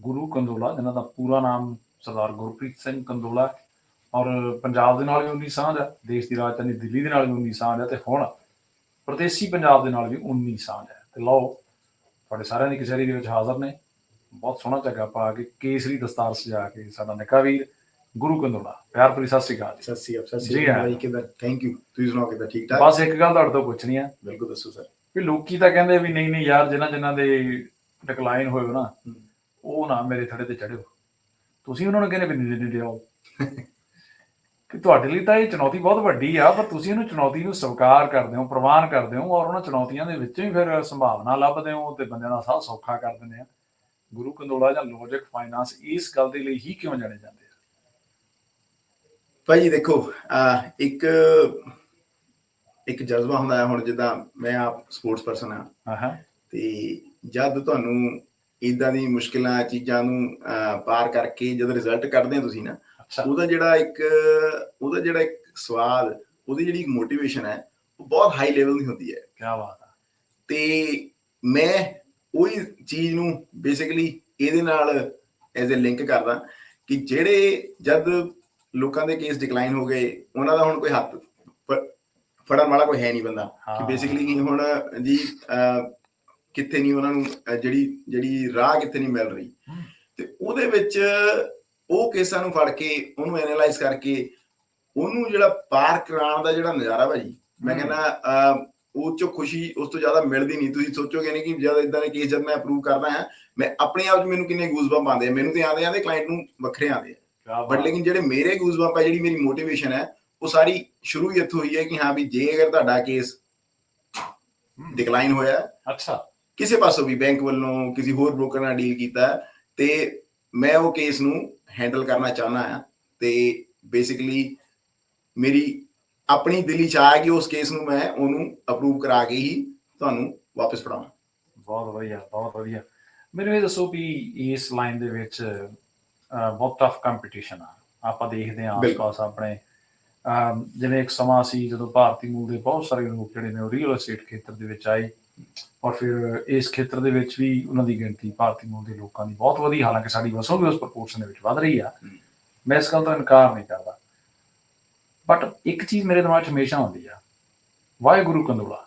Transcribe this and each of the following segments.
ਗੁਰੂ ਕੰਦੋਲਾ ਜਿਨ੍ਹਾਂ ਦਾ ਪੂਰਾ ਨਾਮ ਸਰਦਾਰ ਗੁਰਪ੍ਰੀਤ ਸਿੰਘ ਕੰਦੋਲਾ ਔਰ ਪੰਜਾਬ ਦੇ ਨਾਲ ਵੀ ਉਨੀ ਸਾਂਝ ਹੈ ਦੇਸ਼ ਦੀ ਰਾਜਧਾਨੀ ਦਿੱਲੀ ਦੇ ਨਾਲ ਵੀ ਉਨੀ ਸਾਂਝ ਹੈ ਤੇ ਹੁਣ ਪ੍ਰਦੇਸੀ ਪੰਜਾਬ ਦੇ ਨਾਲ ਵੀ ਉਨੀ ਸਾਂਝ ਹੈ। ਤੇ ਲਓ ਤੁਹਾਡੇ ਸਾਰਿਆਂ ਦੀ ਕਚਹਿਰੀ ਦੇ ਵਿੱਚ ਹਾਜ਼ਰ ਨੇ। ਬਹੁਤ ਸੋਹਣਾ ਝੱਗਾ ਪਾ ਕੇ ਕੇਸਰੀ ਦਸਤਾਰ ਸਜਾ ਕੇ ਸਾਡਾ ਨਿੱਕਾ ਵੀਰ ਗੁਰੂ ਕੰਦੋਲਾ। ਪਿਆਰ ਭਰੀ ਸਤਿ ਸ੍ਰੀ ਅਕਾਲ। ਸਤਿ ਸ੍ਰੀ ਅਕਾਲ ਸਤਿ ਸ੍ਰੀ ਹਾਂ। ਅਕਾਲ ਕਿਦਾਂ? ਥੈਂਕ ਯੂ ਤੁਸੀਂ ਸੁਣਾਓ ਕਿਦਾਂ? ਠੀਕ ਠਾਕ? ਬਸ ਇੱਕ ਗੱਲ ਤੁਹਾਡੇ ਤੋਂ ਪੁੱਛਣੀ ਆ। ਬਿਲਕੁਲ ਦੱਸੋ ਸਰ। ਵੀ ਲੋਕੀ ਤਾਂ ਕਹਿੰਦੇ ਵੀ ਨਹੀਂ ਨਹੀਂ ਯਾਰ ਜਿਨ੍ਹਾਂ ਜਿਨ੍ਹਾਂ ਦੇ ਡਿਕਲਾਈਨ ਹੋਏ ਹੋ ਨਾ। ਉਹ ਨਾ ਮੇਰੇ ਥੜੇ ਤੇ ਚੜਿਓ। ਤੁਸੀਂ ਉਹਨਾਂ ਨੂੰ ਕਹਿੰਦੇ ਵੀ ਨਹੀਂ ਆਓ। ਕਿ ਤੁਹਾਡੇ ਲਈ ਤਾਂ ਇਹ ਚੁਣੌਤੀ ਬਹੁਤ ਵੱਡੀ ਆ ਪਰ ਤੁਸੀਂ ਇਹਨੂੰ ਚੁਣੌਤੀ ਨੂੰ ਸਵੀਕਾਰ ਕਰਦੇ ਹੋ ਪ੍ਰਵਾਨ ਕਰਦੇ ਹੋ ਔਰ ਉਹਨਾਂ ਚੁਣੌਤੀਆਂ ਦੇ ਵਿੱਚੋਂ ਹੀ ਫਿਰ ਸੰਭਾਵਨਾ ਲੱਭਦੇ ਹੋ ਤੇ ਬੰਦਿਆਂ ਦਾ ਸਾਹ ਸੌਖਾ ਕਰ ਦਿੰਦੇ ਆ। ਗੁਰੂ ਕੰਦੋਲਾ ਜਾਂ ਲੌਜਿਕ ਫਾਈਨਾਂਸ ਇਸ ਗੱਲ ਦੇ ਲਈ ਹੀ ਕਿਉਂ ਜਾਣੇ ਜਾਂਦੇ ਆ? ਭਾਈ ਦੇਖੋ ਇੱਕ ਇੱਕ ਜਜ਼ਬਾ ਹੁੰਦਾ ਹੈ ਹੁਣ ਜਿੱਦਾਂ ਮੈਂ ਆਪ ਸਪੋਰਟਸ ਪਰਸਨ ਆ ਹਾਂ। ਤੇ ਜਦ ਤੁਹਾਨੂੰ ਇਦਾਂ ਦੀ ਮੁਸ਼ਕਿਲਾਂ ਚੀਜ਼ਾਂ ਨੂੰ ਪਾਰ ਕਰਕੇ ਜਦ ਰਿਜ਼ਲਟ ਕੱਢਦੇ ਹੋ ਤੁਸੀਂ ਨਾ ਉਹਦਾ ਜਿਹੜਾ ਇੱਕ ਉਹਦਾ ਜਿਹੜਾ ਇੱਕ ਸਵਾਦ ਉਹਦੀ ਜਿਹੜੀ ਮੋਟੀਵੇਸ਼ਨ ਹੈ ਉਹ ਬਹੁਤ ਹਾਈ ਲੈਵਲ ਦੀ ਹੁੰਦੀ ਹੈ। ਕੀ ਬਾਤ ਆ। ਤੇ ਮੈਂ ਉਹੀ ਚੀਜ਼ ਨੂੰ ਬੇਸਿਕਲੀ ਇਹਦੇ ਨਾਲ ਐਜ਼ ਅ ਲਿੰਕ ਕਰਦਾ ਕਿ ਜਿਹੜੇ ਜਦ ਲੋਕਾਂ ਦੇ ਕੇਸ ਡਿਕਲਾਈਨ ਹੋ ਗਏ ਉਹਨਾਂ ਦਾ ਹੁਣ ਕੋਈ ਹੱਥ ਫੜਨ ਵਾਲਾ ਕੋਈ ਹੈ ਨਹੀਂ ਬੰਦਾ। ਕਿ। ਬੇਸਿਕਲੀ ਹੁਣ ਜੀ ਕਿੱਥੇ ਨਹੀਂ ਉਹਨਾਂ ਨੂੰ ਅਹ, ਜਿਹੜੀ ਜਿਹੜੀ ਰਾਹ ਕਿੱਥੇ ਨਹੀਂ ਮਿਲ ਰਹੀ। ਤੇ ਉਹਦੇ ਵਿੱਚ ਉਹ ਕੇਸਾਂ ਨੂੰ ਫੜ ਕੇ ਉਹਨੂੰ ਐਨਾਲਾਈਜ਼ ਕਰਕੇ ਉਹਨੂੰ ਜਿਹੜਾ ਪਾਰ ਕਰਾਉਣ ਦਾ ਜਿਹੜਾ ਨਜ਼ਾਰਾ ਭਾਜੀ ਮੈਂ। ਕਹਿੰਦਾ ਅਹ, ਉਹ ਚੋਂ ਖੁਸ਼ੀ ਉਸ ਤੋਂ ਜ਼ਿਆਦਾ ਮਿਲਦੀ ਨਹੀਂ ਤੁਸੀਂ ਸੋਚੋਗੇ ਨਹੀਂ ਕਿ ਜਦ ਇਦਾਂ ਦੇ ਕੇਸ ਜਦ ਮੈਂ ਅਪਰੂਵ ਕਰਦਾ ਹਾਂ ਮੈਂ ਆਪਣੇ ਆਪ 'ਚ ਮੈਨੂੰ ਕਿੰਨੇ ਗੂਜ਼ਬੰਪ ਆਉਂਦੇ ਆ ਮੈਨੂੰ ਤੇ ਆਉਂਦੇ ਆਉਂਦੇ ਕਲਾਇੰਟ ਨੂੰ ਵੱਖਰੇ ਆਉਂਦੇ ਆ ਬਟ ਲੇਕਿਨ ਜਿਹੜੇ ਮੇਰੇ ਗੂਜ਼ਬੰਪ ਹੈ ਜਿਹੜੀ ਮੇਰੀ ਮੋਟੀਵੇਸ਼ਨ ਹੈ ਉਹ ਸਾਰੀ ਸ਼ੁਰੂ ਹੀ ਇੱਥੋਂ ਹੋਈ ਹੈ ਕਿ ਹਾਂ ਵੀ ਜੇ ਅਗਰ ਤੁਹਾਡਾ ਕੇਸ। ਡਿਕਲਾਈਨ ਹੋਇਆ ਅੱਛਾ ਕਿਸੇ ਪਾਸੋਂ ਵੀ ਬੈਂਕ ਵੱਲੋਂ ਕਿਸੇ ਹੋਰ ਬ੍ਰੋਕਰ ਨਾਲ ਡੀਲ ਕੀਤਾ ਤੇ ਮੈਂ ਉਹ ਕੇਸ ਨੂੰ ਹੈਂਡਲ ਕਰਨਾ ਚਾਹੁੰਦਾ ਹਾਂ ਤੇ ਬੇਸਿਕਲੀ ਮੇਰੀ ਆਪਣੀ ਦਿਲੀ ਚਾਹ ਹੈ ਕਿ ਉਸ ਕੇਸ ਨੂੰ ਮੈਂ ਉਹਨੂੰ ਅਪਰੂਵ ਕਰਾ ਕੇ ਹੀ ਤੁਹਾਨੂੰ ਵਾਪਸ ਫੜਾਵਾਂ। ਬਹੁਤ ਵਧੀਆ ਬਹੁਤ ਵਧੀਆ। ਮੈਨੂੰ ਇਹ ਦੱਸੋ ਵੀ ਇਸ ਲਾਈਨ ਦੇ ਵਿੱਚ ਬਹੁਤ ਟਫ ਕੰਪੀਟੀਸ਼ਨ ਆ। ਆਪਾਂ ਦੇਖਦੇ ਬਿਲਕੁਲ। ਆਸ-ਪਾਸ ਆਪਣੇ ਜਿਵੇਂ ਇੱਕ ਸਮਾਂ ਸੀ ਜਦੋਂ ਭਾਰਤੀ ਮੂਲ ਦੇ ਬਹੁਤ ਸਾਰੇ ਲੋਕ ਜਿਹੜੇ ਨੇ ਉਹ ਰੀਅਲ ਏਸਟੇਟ ਖੇਤਰ ਦੇ ਵਿੱਚ ਆਏ। ਔਰ ਫਿਰ ਇਸ ਖੇਤਰ ਦੇ ਵਿੱਚ ਵੀ ਉਹਨਾਂ ਦੀ ਗਿਣਤੀ ਭਾਰਤੀ ਮੂਲ ਦੇ ਲੋਕਾਂ ਦੀ ਬਹੁਤ ਵਧੀ ਹਾਲਾਂਕਿ ਸਾਡੀ ਵਸੋਂ ਵੀ ਉਸ ਪ੍ਰਪੋਰਸ਼ਨ ਦੇ ਵਿੱਚ ਵਧ ਰਹੀ ਆ। ਮੈਂ ਇਸ ਗੱਲ ਤੋਂ ਇਨਕਾਰ ਨਹੀਂ ਕਰਦਾ। ਬਟ ਇੱਕ ਚੀਜ਼ ਮੇਰੇ ਦਿਮਾਗ 'ਚ ਹਮੇਸ਼ਾ ਆਉਂਦੀ ਆ ਵਾਹਿਗੁਰੂ ਕੰਦੋਲਾ।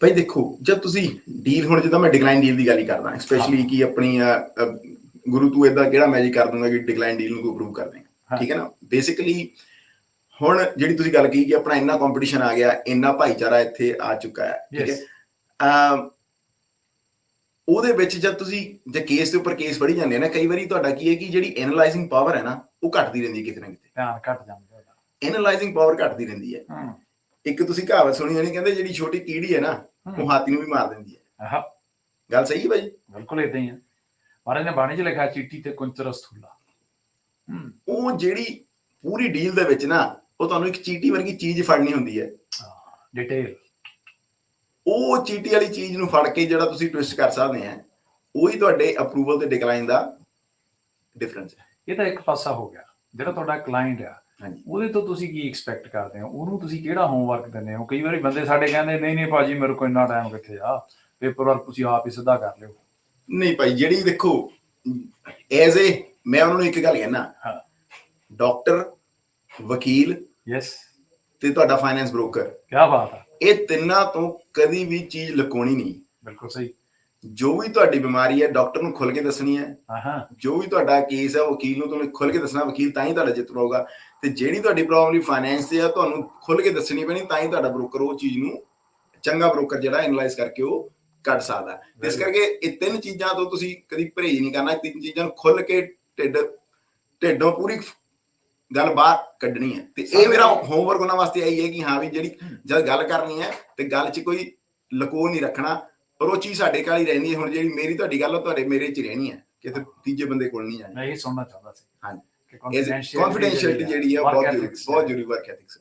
ਭਾਈ ਦੇਖੋ ਜਦ ਤੁਸੀਂ ਡੀਲ ਹੁਣ ਜਿੱਦਾਂ ਮੈਂ ਡਿਕਲਾਈਨ ਡੀਲ ਦੀ ਗੱਲ ਹੀ ਕਰਦਾ ਸਪੈਸ਼ਲੀ ਕਿ ਆਪਣੀ ਗੁਰੂ ਤੂੰ ਇਦਾਂ ਕਿਹੜਾ ਮੈਜਿਕ ਕਰ ਦੂੰਗਾ ਕਿ ਡਿਕਲਾਈਨ ਡੀਲ ਨੂੰ ਅਪਰੂਵ ਕਰ ਦੇਂਗਾ। ਠੀਕ ਹੈ ਨਾ? ਬੇਸਿਕਲੀ ਹੁਣ ਜਿਹੜੀ ਤੁਸੀਂ ਗੱਲ ਕੀਤੀ ਕਿ ਆਪਣਾ ਇੰਨਾ ਕੰਪੀਟੀਸ਼ਨ ਆ ਗਿਆ ਇੰਨਾ ਭਾਈਚਾਰਾ ਇੱਥੇ ਆ ਚੁੱਕਾ ਹੈ ਠੀਕ ਹੈ? ਅਮ ਉਹਦੇ ਵਿੱਚ ਜਦ ਤੁਸੀਂ ਜੇ ਕੇਸ ਦੇ ਉੱਪਰ ਕੇਸ ਫੜੀ ਜਾਂਦੇ ਨਾ ਕਈ ਵਾਰੀ ਤੁਹਾਡਾ ਕੀ ਹੈ ਕਿ ਜਿਹੜੀ ਐਨਾਲਾਈਜ਼ਿੰਗ ਪਾਵਰ ਹੈ ਨਾ ਉਹ ਘਟਦੀ ਰਹਿੰਦੀ ਹੈ ਕਿਤੇ ਨਾ ਕਿਤੇ। ਧਿਆਨ ਘਟ ਜਾਂਦਾ ਉਹਦਾ। ਐਨਾਲਾਈਜ਼ਿੰਗ ਪਾਵਰ ਘਟਦੀ ਰਹਿੰਦੀ ਹੈ। ਇੱਕ ਤੁਸੀਂ ਕਹਾਵਤ ਸੁਣੀ ਹੋਣੀ ਕਹਿੰਦੇ ਜਿਹੜੀ ਛੋਟੀ ਕੀੜੀ ਹੈ ਨਾ ਉਹ। ਹਾਥੀ ਨੂੰ ਵੀ ਮਾਰ ਦਿੰਦੀ ਹੈ। ਆਹਾ। ਗੱਲ ਸਹੀ ਹੈ ਭਾਈ? ਬਿਲਕੁਲ ਇਦਾਂ ਹੀ ਆ ਮਹਾਰਾਜ ਨੇ ਬਾਣੀ 'ਚ ਲਿਖਿਆ ਚੀਟੀ ਤੇ ਕੁੰਚਰ ਸਥੂਲਾ ਹੂੰ। ਉਹ ਜਿਹੜੀ ਪੂਰੀ ਡੀਲ ਦੇ ਵਿੱਚ ਨਾ ਉਹ ਤੁਹਾਨੂੰ ਇੱਕ ਚੀਟੀ ਵਰਗੀ ਚੀਜ਼ ਫੜਨੀ ਹੁੰਦੀ ਹੈ। ਡਿਟੇਲ ਉਹ ਚੀਟੀ ਵਾਲੀ ਚੀਜ਼ ਨੂੰ ਫੜ ਕੇ ਜਿਹੜਾ ਤੁਸੀਂ ਟਵਿਸਟ ਕਰ ਸਕਦੇ ਆ ਉਹੀ ਤੁਹਾਡੇ ਅਪਰੂਵਲ ਤੇ ਡਿਕਲਾਈਨ ਦਾ ਡਿਫਰੈਂਸ ਹੈ। ਇਹ ਤਾਂ ਇੱਕ ਪਾਸਾ ਹੋ ਗਿਆ ਜਿਹੜਾ ਤੁਹਾਡਾ ਕਲਾਇੰਟ ਆ। ਉਹਦੇ ਤੋਂ ਤੁਸੀਂ ਕੀ ਐਕਸਪੈਕਟ ਕਰਦੇ ਹੋ? ਉਹਨੂੰ ਤੁਸੀਂ ਕਿਹੜਾ ਹੋਮਵਰਕ ਦਿੰਦੇ ਹੋ? ਕਈ ਵਾਰੀ ਬੰਦੇ ਸਾਡੇ ਕਹਿੰਦੇ ਨਹੀਂ ਨਹੀਂ ਭਾਜੀ ਮੇਰੇ ਕੋਲ ਇੰਨਾ ਟਾਈਮ ਕਿੱਥੇ ਆ? ਪੇਪਰ ਵਰਕ ਤੁਸੀਂ ਆਪ ਹੀ ਸਿੱਧਾ ਕਰ ਲਿਓ। ਨਹੀਂ ਭਾਈ ਜਿਹੜੀ ਦੇਖੋ ਐਜ਼ ਏ ਮੈਂ ਉਹਨਾਂ ਨੂੰ ਇੱਕ ਗੱਲ ਕਹਿਣਾ ਹਾਂ। ਡਾਕਟਰ ਵਕੀਲ ਯੈਸ ਤੇ ਤੁਹਾਡਾ ਫਾਈਨੈਂਸ ਬ੍ਰੋਕਰ ਕੀ ਬਾਤ ਆ। ਇਹ ਤਿੰਨਾਂ ਤੋਂ ਕਦੀ ਵੀ ਚੀਜ਼ ਲੁਕਾਉਣੀ ਨਹੀਂ। ਬਿਲਕੁਲ ਸਹੀ। ਜੋ ਵੀ ਤੁਹਾਡੀ ਬਿਮਾਰੀ ਹੈ ਡਾਕਟਰ ਨੂੰ ਖੁੱਲ ਕੇ ਦੱਸਣੀ ਹੈ। ਹਾਂ ਜੋ ਵੀ ਤੁਹਾਡਾ ਕੇਸ ਹੈ ਵਕੀਲ ਨੂੰ ਤੁਹਾਨੂੰ ਖੁੱਲ ਕੇ ਦੱਸਣਾ ਵਕੀਲ ਤਾਂ ਹੀ ਤੁਹਾਡਾ ਜਿੱਤ ਪਾਊਗਾ। ਤੇ ਜਿਹੜੀ ਤੁਹਾਡੀ ਪ੍ਰੋਬਲਮ ਫਾਈਨੈਂਸ ਤੇ ਆ ਤੁਹਾਨੂੰ ਖੁੱਲ ਕੇ ਦੱਸਣੀ ਪੈਣੀ ਤਾਂ ਹੀ ਤੁਹਾਡਾ ਬ੍ਰੋਕਰ ਉਹ ਚੀਜ਼ ਨੂੰ ਚੰਗਾ ਬ੍ਰੋਕਰ ਜਿਹੜਾ ਐਨਲਾਈਜ਼ ਕਰਕੇ ਉਹ ਕੱਢ ਸਕਦਾ। ਇਸ ਕਰਕੇ ਇਹ ਤਿੰਨ ਚੀਜ਼ਾਂ ਤੋਂ ਤੁਸੀਂ ਕਦੀ ਪਰਹੇਜ਼ ਨਹੀਂ ਕਰਨਾ। ਤਿੰਨ ਚੀਜ਼ਾਂ ਨੂੰ ਖੁੱਲ ਕੇ ਢਿੱਡ ਢਿੱਡੋਂ ਪੂਰੀ ਗੱਲ ਬਾਹਰ ਕੱਢਣੀ ਹੈ। ਤੇ ਇਹ ਮੇਰਾ ਹੋਮਵਰਕ ਉਹਨਾਂ ਵਾਸਤੇ ਆਈ ਹੈ ਕਿ ਹਾਂ ਵੀ ਜਿਹੜੀ ਜਦ ਗੱਲ ਕਰਨੀ ਹੈ ਤੇ ਗੱਲ 'ਚ ਕੋਈ ਲਕੋ ਨਹੀਂ ਰੱਖਣਾ ਪਰ ਉਹ ਚੀਜ਼ ਸਾਡੇ ਕੋਲ ਹੀ ਰਹਿਣੀ ਹੈ। ਹੁਣ ਜਿਹੜੀ ਮੇਰੀ ਤੁਹਾਡੀ ਗੱਲ ਉਹ ਤੁਹਾਡੇ ਮੇਰੇ 'ਚ ਹੀ ਰਹਿਣੀ ਹੈ ਕਿਸੇ ਤੀਜੇ ਬੰਦੇ ਕੋਲ ਨਹੀਂ ਜਾਣੀ। ਮੈਂ ਇਹ ਸੁਣਨਾ ਚਾਹੁੰਦਾ ਸੀ ਹਾਂਜੀ। ਕੌਨਫੀਡੈਂਸ਼ੀਅਲਟੀ ਜਿਹੜੀ work ਬਹੁਤ ਬਹੁਤ ਜ਼ਰੂਰੀ ਵਰਕ ਐਥਿਕਸ।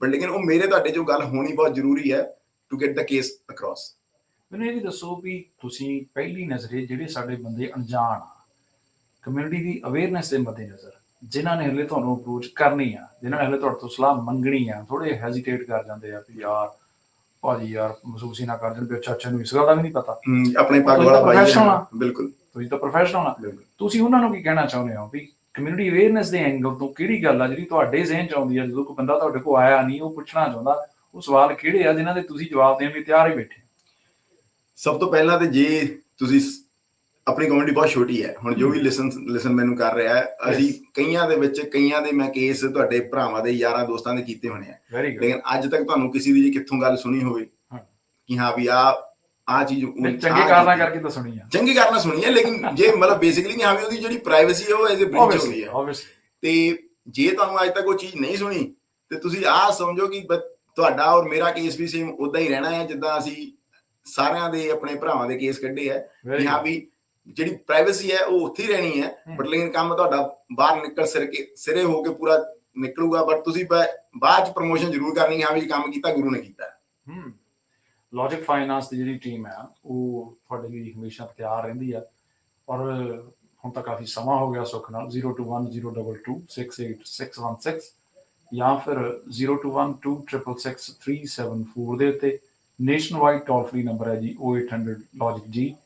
ਬਟ ਲੇਕਿਨ ਉਹ ਮੇਰੇ ਤੁਹਾਡੇ ਜੋ ਗੱਲ ਹੋਣੀ ਬਹੁਤ ਜ਼ਰੂਰੀ ਹੈ to get the case across ਮੈਨੂੰ ਇਹ ਵੀ ਦੱਸੋ ਵੀ ਤੁਸੀਂ ਪਹਿਲੀ ਨਜ਼ਰੇ ਜਿਹੜੇ ਸਾਡੇ ਬੰਦੇ ਅਣਜਾਣ ਆ ਕਮਿਊਨਿਟੀ ਦੀ ਅਵੇਅਰਨੈਸ ਦੇ ਮੱਦੇ ਨਜ਼ਰ ਜਿਨ੍ਹਾਂ ਨੇ ਹਲੇ ਤੁਹਾਨੂੰ ਅਪਰੋਚ ਕਰਨੀ ਆ ਜਿਨ੍ਹਾਂ ਨੇ ਹਲੇ ਤੁਹਾਡੇ ਤੋਂ ਸਲਾਹ ਮੰਗਣੀ ਆ ਥੋੜੇ ਹੈਜ਼ਿਟੇਟ ਕਰ ਜਾਂਦੇ ਆ ਵੀ ਯਾਰ ਭਾਜੀ ਯਾਰ ਮਹਿਸੂਸ ਹੀ ਨਾ ਕਰ ਜਣ ਵੀ ਅੱਛਾ ਅੱਛਾ ਨੂੰ ਇਸ ਗੱਲ ਦਾ ਵੀ ਨਹੀਂ ਪਤਾ। ਆਪਣੇ ਪੱਗ ਵਾਲਾ ਭਾਈ। ਬਿਲਕੁਲ। ਤੁਸੀਂ ਤਾਂ ਪ੍ਰੋਫੈਸ਼ਨਲ ਆ। ਤੁਸੀਂ ਉਹਨਾਂ ਨੂੰ ਕੀ ਕਹਿਣਾ ਚਾਹੁੰਦੇ ਹੋ ਵੀ ਕਮਿਊਨਿਟੀ ਅਵੇਅਰਨੈਸ ਦੇ ਐਂਗਲ ਤੋਂ ਕਿਹੜੀ ਗੱਲ ਆ ਜਿਹੜੀ ਤੁਹਾਡੇ ਜ਼ਿਹਨ ਚ ਆਉਂਦੀ ਆ? ਜਦੋਂ ਕੋਈ ਬੰਦਾ ਤੁਹਾਡੇ ਕੋਲ ਆਇਆ ਨਹੀਂ ਉਹ ਪੁੱਛਣਾ ਚਾਹੁੰਦਾ ਉਹ ਸਵਾਲ ਕਿਹੜੇ ਆ ਜਿਨ੍ਹਾਂ ਦੇ ਤੁਸੀਂ ਜਵਾਬ ਦੇਣ ਲਈ ਤਿਆਰ ਹੀ ਬੈਠੇ? ਸਭ ਤੋਂ ਪਹਿਲਾਂ ਤੇ ਜੇ ਤੁਸੀਂ ਆਪਣੀ ਕਮਿਊਨਿਟੀ ਬਹੁਤ ਛੋਟੀ ਹੈ। ਹੁਣ ਜੋ ਵੀ ਲਿਸਨ ਲਿਸਨ ਮੈਨੂੰ ਕਰ ਰਿਹਾ ਹੈ ਅਸੀਂ ਕਈਆਂ ਦੇ ਵਿੱਚ ਕਈਆਂ ਦੇ ਮੈਂ ਕੇਸ ਤੁਹਾਡੇ ਭਰਾਵਾਂ ਦੇ ਯਾਰਾਂ ਦੋਸਤਾਂ ਦੇ ਕੀਤੇ ਹੋਣੇ ਆ। ਲੇਕਿਨ ਅੱਜ ਤੱਕ ਤੁਹਾਨੂੰ ਕਿਸੇ ਦੀ ਜੇ ਕਿੱਥੋਂ ਗੱਲ ਸੁਣੀ ਹੋਵੇ। ਕਿ ਹਾਂ ਵੀ ਆ ਆ ਚੀਜ਼ ਉਹ- ਚੰਗੇ ਕਾਰਨਾਂ ਕਰਕੇ ਤਾਂ ਸੁਣੀ ਆ। ਚੰਗੀ ਕਾਰਨ ਸੁਣੀ ਹੈ ਲੇਕਿਨ ਜੇ ਮਤਲਬ ਬੇਸਿਕਲੀ ਨਹੀਂ ਹਾਂ ਵੀ ਉਹਦੀ ਜਿਹੜੀ ਪ੍ਰਾਈਵੇਸੀ ਹੈ ਉਹ ਐਜ਼ ਅ ਬ੍ਰੀਚ ਹੋ ਗਈ ਹੈ ਤੇ ਜੇ ਤੁਹਾਨੂੰ ਅੱਜ ਤੱਕ ਉਹ ਚੀਜ਼ ਨਹੀਂ ਸੁਣੀ ਤੇ ਤੁਸੀਂ ਆਹ ਸਮਝੋ ਕਿ ਤੁਹਾਡਾ ਔਰ ਮੇਰਾ ਕੇਸ ਵੀ ਸੇਮ ਉਦਾਂ ਹੀ ਰਹਿਣਾ ਹੈ ਜਿੱਦਾਂ ਅਸੀਂ ਸਾਰਿਆਂ ਦੇ ਆਪਣੇ ਭਰਾਵਾਂ ਦੇ ਕੇਸ ਕੱਢੇ ਵੈਰੀ ਕਿ ਹਾਂ ਵੀ ਜਿਹੜੀ ਪ੍ਰਾਈਵੇਸੀ ਹੈ ਉਹ ਉੱਥੇ ਹੀ ਰਹਿਣੀ ਹੈ। ਬਟ ਲੇਕਿਨ ਕੰਮ ਤੁਹਾਡਾ ਬਾਹਰ ਨਿਕਲ ਸਿਰ ਕੇ ਸਿਰੇ ਹੋ ਕੇ ਪੂਰਾ ਨਿਕਲੂਗਾ। ਬਟ ਤੁਸੀਂ ਬਾਅਦ ਚ ਪ੍ਰੋਮੋਸ਼ਨ ਜ਼ਰੂਰ ਕਰਨੀ ਹੈ। ਹਾਂ ਵੀ ਕੰਮ ਕੀਤਾ ਗੁਰੂ ਨੇ ਕੀਤਾ। ਹਮ ਲੌਜਿਕ ਫਾਈਨਾਂਸ ਦੀ ਜਿਹੜੀ ਟੀਮ ਹੈ ਉਹ ਤੁਹਾਡੇ ਲਈ ਹਮੇਸ਼ਾ ਤਿਆਰ ਰਹਿੰਦੀ ਆ ਔਰ ਹੁਣ ਤਾਂ ਕਾਫੀ ਸਮਾਂ ਹੋ ਗਿਆ ਸੁੱਖ ਨਾਲ। 021022686616 ਜਾਂ ਫਿਰ 0212666374 ਦੇ ਉੱਤੇ। ਨੇਸ਼ਨਵਾਈਡ ਟੋਲ ਫ੍ਰੀ ਨੰਬਰ ਹੈ ਜੀ 0800 ਲੌਜਿਕ ਜੀ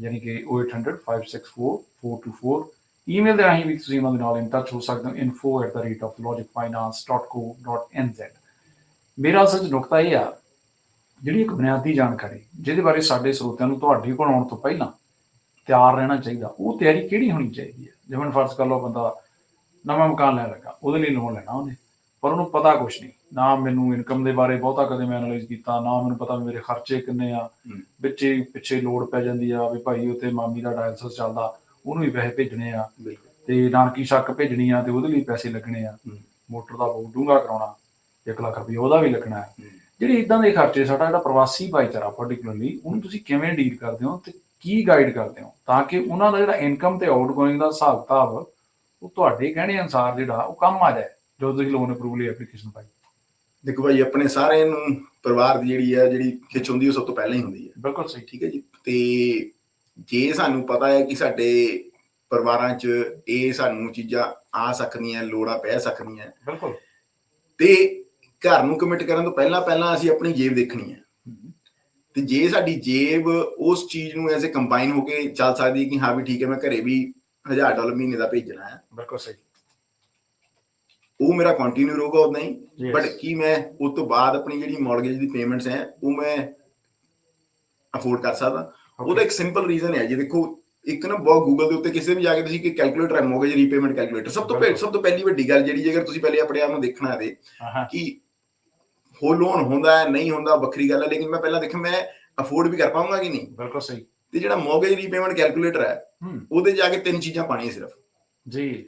ਯਾਨੀ ਕਿ 0800 564 424 ਈਮੇਲ ਦੇ ਰਾਹੀਂ ਵੀ ਤੁਸੀਂ ਉਹਨਾਂ ਦੇ ਨਾਲ ਇਨ ਟੱਚ ਹੋ ਸਕਦੇ ਹੋ info@logicfinance.co.nz ਮੇਰਾ ਅਸਲ 'ਚ ਨੁਕਤਾ ਇਹ ਆ, ਜਿਹੜੀ ਇੱਕ ਬੁਨਿਆਦੀ ਜਾਣਕਾਰੀ, ਜਿਹਦੇ ਬਾਰੇ ਸਾਡੇ ਸਰੋਤਿਆਂ ਨੂੰ ਤੁਹਾਡੇ ਕੋਲ ਆਉਣ ਤੋਂ ਪਹਿਲਾਂ ਤਿਆਰ ਰਹਿਣਾ ਚਾਹੀਦਾ, ਉਹ ਤਿਆਰੀ ਕਿਹੜੀ ਹੋਣੀ ਚਾਹੀਦੀ ਹੈ? ਜਿਵੇਂ ਫਰਜ਼ ਕਰ ਲਓ ਬੰਦਾ ਨਵਾਂ ਮਕਾਨ ਲੈਣ ਲੱਗਾ, ਉਹਦੇ ਲਈ ਲੋਨ ਲੈਣਾ ਉਹਨੇ। ਪਰ ਉਹਨੂੰ ਪਤਾ ਕੁਝ ਨਹੀਂ। ਨਾ ਮੈਨੂੰ ਇਨਕਮ ਦੇ ਬਾਰੇ ਬਹੁਤਾ ਕਦੇ ਮੈਂ ਐਨਾਲਾਈਜ਼ ਕੀਤਾ ਨਾ ਮੈਨੂੰ ਪਤਾ ਮੇਰੇ ਖਰਚੇ ਕਿੰਨੇ ਆ। ਵਿੱਚੇ ਪਿੱਛੇ ਲੋਡ ਪੈ ਜਾਂਦੀ ਆ ਵੀ ਭਾਈ ਉੱਥੇ ਮਾਮੀ ਦਾ ਡਾਇਲਸਿਸ ਚੱਲਦਾ ਉਹਨੂੰ ਵੀ ਪੈਸੇ ਭੇਜਣੇ ਆ। ਤੇ ਨਾਨਕੀ ਸ਼ੱਕ ਭੇਜਣੀ ਆ ਤੇ ਉਹਦੇ ਲਈ ਪੈਸੇ ਲੱਗਣੇ ਆ। ਮੋਟਰ ਦਾ ਬਹੁਤ ਡੂੰਘਾ ਕਰਾਉਣਾ 1 ਲੱਖ ਰੁਪਏ ਉਹਦਾ ਵੀ ਲੱਗਣਾ ਹੈ। ਜਿਹੜੇ ਇਦਾਂ ਦੇ ਖਰਚੇ ਸਾਡਾ ਜਿਹੜਾ ਪ੍ਰਵਾਸੀ ਭਾਈਚਾਰਾ ਪਾਰਟਿਕੂਲਰਲੀ ਉਹਨੂੰ ਤੁਸੀਂ ਕਿਵੇਂ ਡੀਲ ਕਰਦੇ ਹੋ ਤੇ ਕੀ ਗਾਈਡ ਕਰਦੇ ਹੋ? ਤਾਂ ਕਿ ਉਹਨਾਂ ਦਾ ਜਿਹੜਾ ਇਨਕਮ ਤੇ ਆਊਟਗੋਇੰਗ ਦਾ ਹਿਸਾਬ ਕਿਤਾਬ ਉਹ ਤੁਹਾਡੇ ਕਹਿਣੇ ਅਨੁਸਾਰ ਜਿਹੜਾ ਉਹ ਕੰਮ ਆ ਜਾਏ। ਜਦੋਂ ਤੁਸੀਂ ਲੋਨ ਅਪਰੂਵਲ ਲਈ ਐਪਲੀਕੇਸ਼ਨ ਪਾਈ। ਦੇਖੋ ਭਾਈ ਆਪਣੇ ਸਾਰਿਆਂ ਨੂੰ ਪਰਿਵਾਰ ਦੀ ਜਿਹੜੀ ਹੈ ਜਿਹੜੀ ਖਿੱਚ ਹੁੰਦੀ ਉਹ ਸਭ ਤੋਂ ਪਹਿਲਾਂ ਹੀ ਹੁੰਦੀ ਹੈ। ਬਿਲਕੁਲ ਸਹੀ। ਠੀਕ ਹੈ ਜੀ? ਤੇ ਜੇ ਸਾਨੂੰ ਪਤਾ ਹੈ ਕਿ ਸਾਡੇ ਪਰਿਵਾਰਾਂ 'ਚ ਇਹ ਸਾਨੂੰ ਚੀਜ਼ਾਂ ਆ ਸਕਦੀਆਂ ਲੋੜਾਂ ਪੈ ਸਕਦੀਆਂ। ਬਿਲਕੁਲ। ਤੇ ਘਰ ਨੂੰ ਕਮਿਟ ਕਰਨ ਤੋਂ ਪਹਿਲਾਂ ਪਹਿਲਾਂ ਅਸੀਂ ਆਪਣੀ ਜੇਬ ਦੇਖਣੀ ਹੈ। ਤੇ ਜੇ ਸਾਡੀ ਜੇਬ ਉਸ ਚੀਜ਼ ਨੂੰ ਐਜ਼ ਅ ਕੰਬਾਈਨ ਹੋ ਕੇ ਚੱਲ ਸਕਦੀ ਕਿ ਹਾਂ ਵੀ ਠੀਕ ਹੈ ਮੈਂ ਘਰੇ ਵੀ 1000 ਡਾਲਰ ਮਹੀਨੇ ਦਾ ਭੇਜਣਾ ਹੈ। ਬਿਲਕੁਲ ਸਹੀ। ਉਹ ਮੇਰਾ ਕੰਟੀਨਿਊ ਰਹੂਗਾ ਉਦਾਂ ਹੀ। Yes. ਬਟ ਕੀ ਮੈਂ ਉਸ ਤੋਂ ਬਾਅਦ ਆਪਣੀ ਜਿਹੜੀ ਮਾਰਗੇਜ ਦੀ ਪੇਮੈਂਟਸ ਹੈ ਉਹ ਮੈਂ ਅਫੋਰਡ ਕਰ ਸਕਦਾ। ਉਹਦਾ ਇੱਕ ਸਿੰਪਲ ਰੀਜ਼ਨ ਹੈ ਜੀ। ਦੇਖੋ ਇੱਕ ਨਾ ਬਹੁਤ ਗੂਗਲ ਦੇ ਉੱਤੇ ਕਿਸੇ ਵੀ ਜਾ ਕੇ ਤੁਸੀਂ ਕਿ ਕੈਲਕੂਲੇਟਰ ਹੈ ਮੋਰਗੇਜ ਰੀਪੇਮੈਂਟ ਕੈਲਕੂਲੇਟਰ ਸਭ ਤੋਂ ਪਹਿਲੀ ਸਭ ਤੋਂ ਪਹਿਲੀ ਵੱਡੀ ਗੱਲ ਜਿਹੜੀ ਜੇਕਰ ਤੁਸੀਂ ਪਹਿਲੇ ਆਪਣੇ ਆਪ ਨੂੰ ਦੇਖਣਾ ਹੈ ਕਿ ਹੋ ਲੋਨ ਹੁੰਦਾ ਹੈ ਨਹੀਂ ਹੁੰਦਾ ਵੱਖਰੀ ਗੱਲ ਹੈ। ਲੇਕਿਨ ਮੈਂ ਪਹਿਲਾਂ ਦੇਖਾਂ ਮੈਂ ਅਫੋਰਡ ਵੀ ਕਰ ਪਾਉਂਗਾ ਕਿ ਨਹੀਂ? ਬਿਲਕੁਲ ਸਹੀ। ਤੇ ਜਿਹੜਾ ਮੋਰਗੇਜ ਰੀਪੇਮੈਂਟ ਕੈਲਕੂਲੇਟਰ ਹੈ ਉਹਦੇ ਜਾ ਕੇ ਤਿੰਨ ਚੀਜ਼ਾਂ ਪਾਣੀਆਂ ਸਿਰਫ। ਜੀ।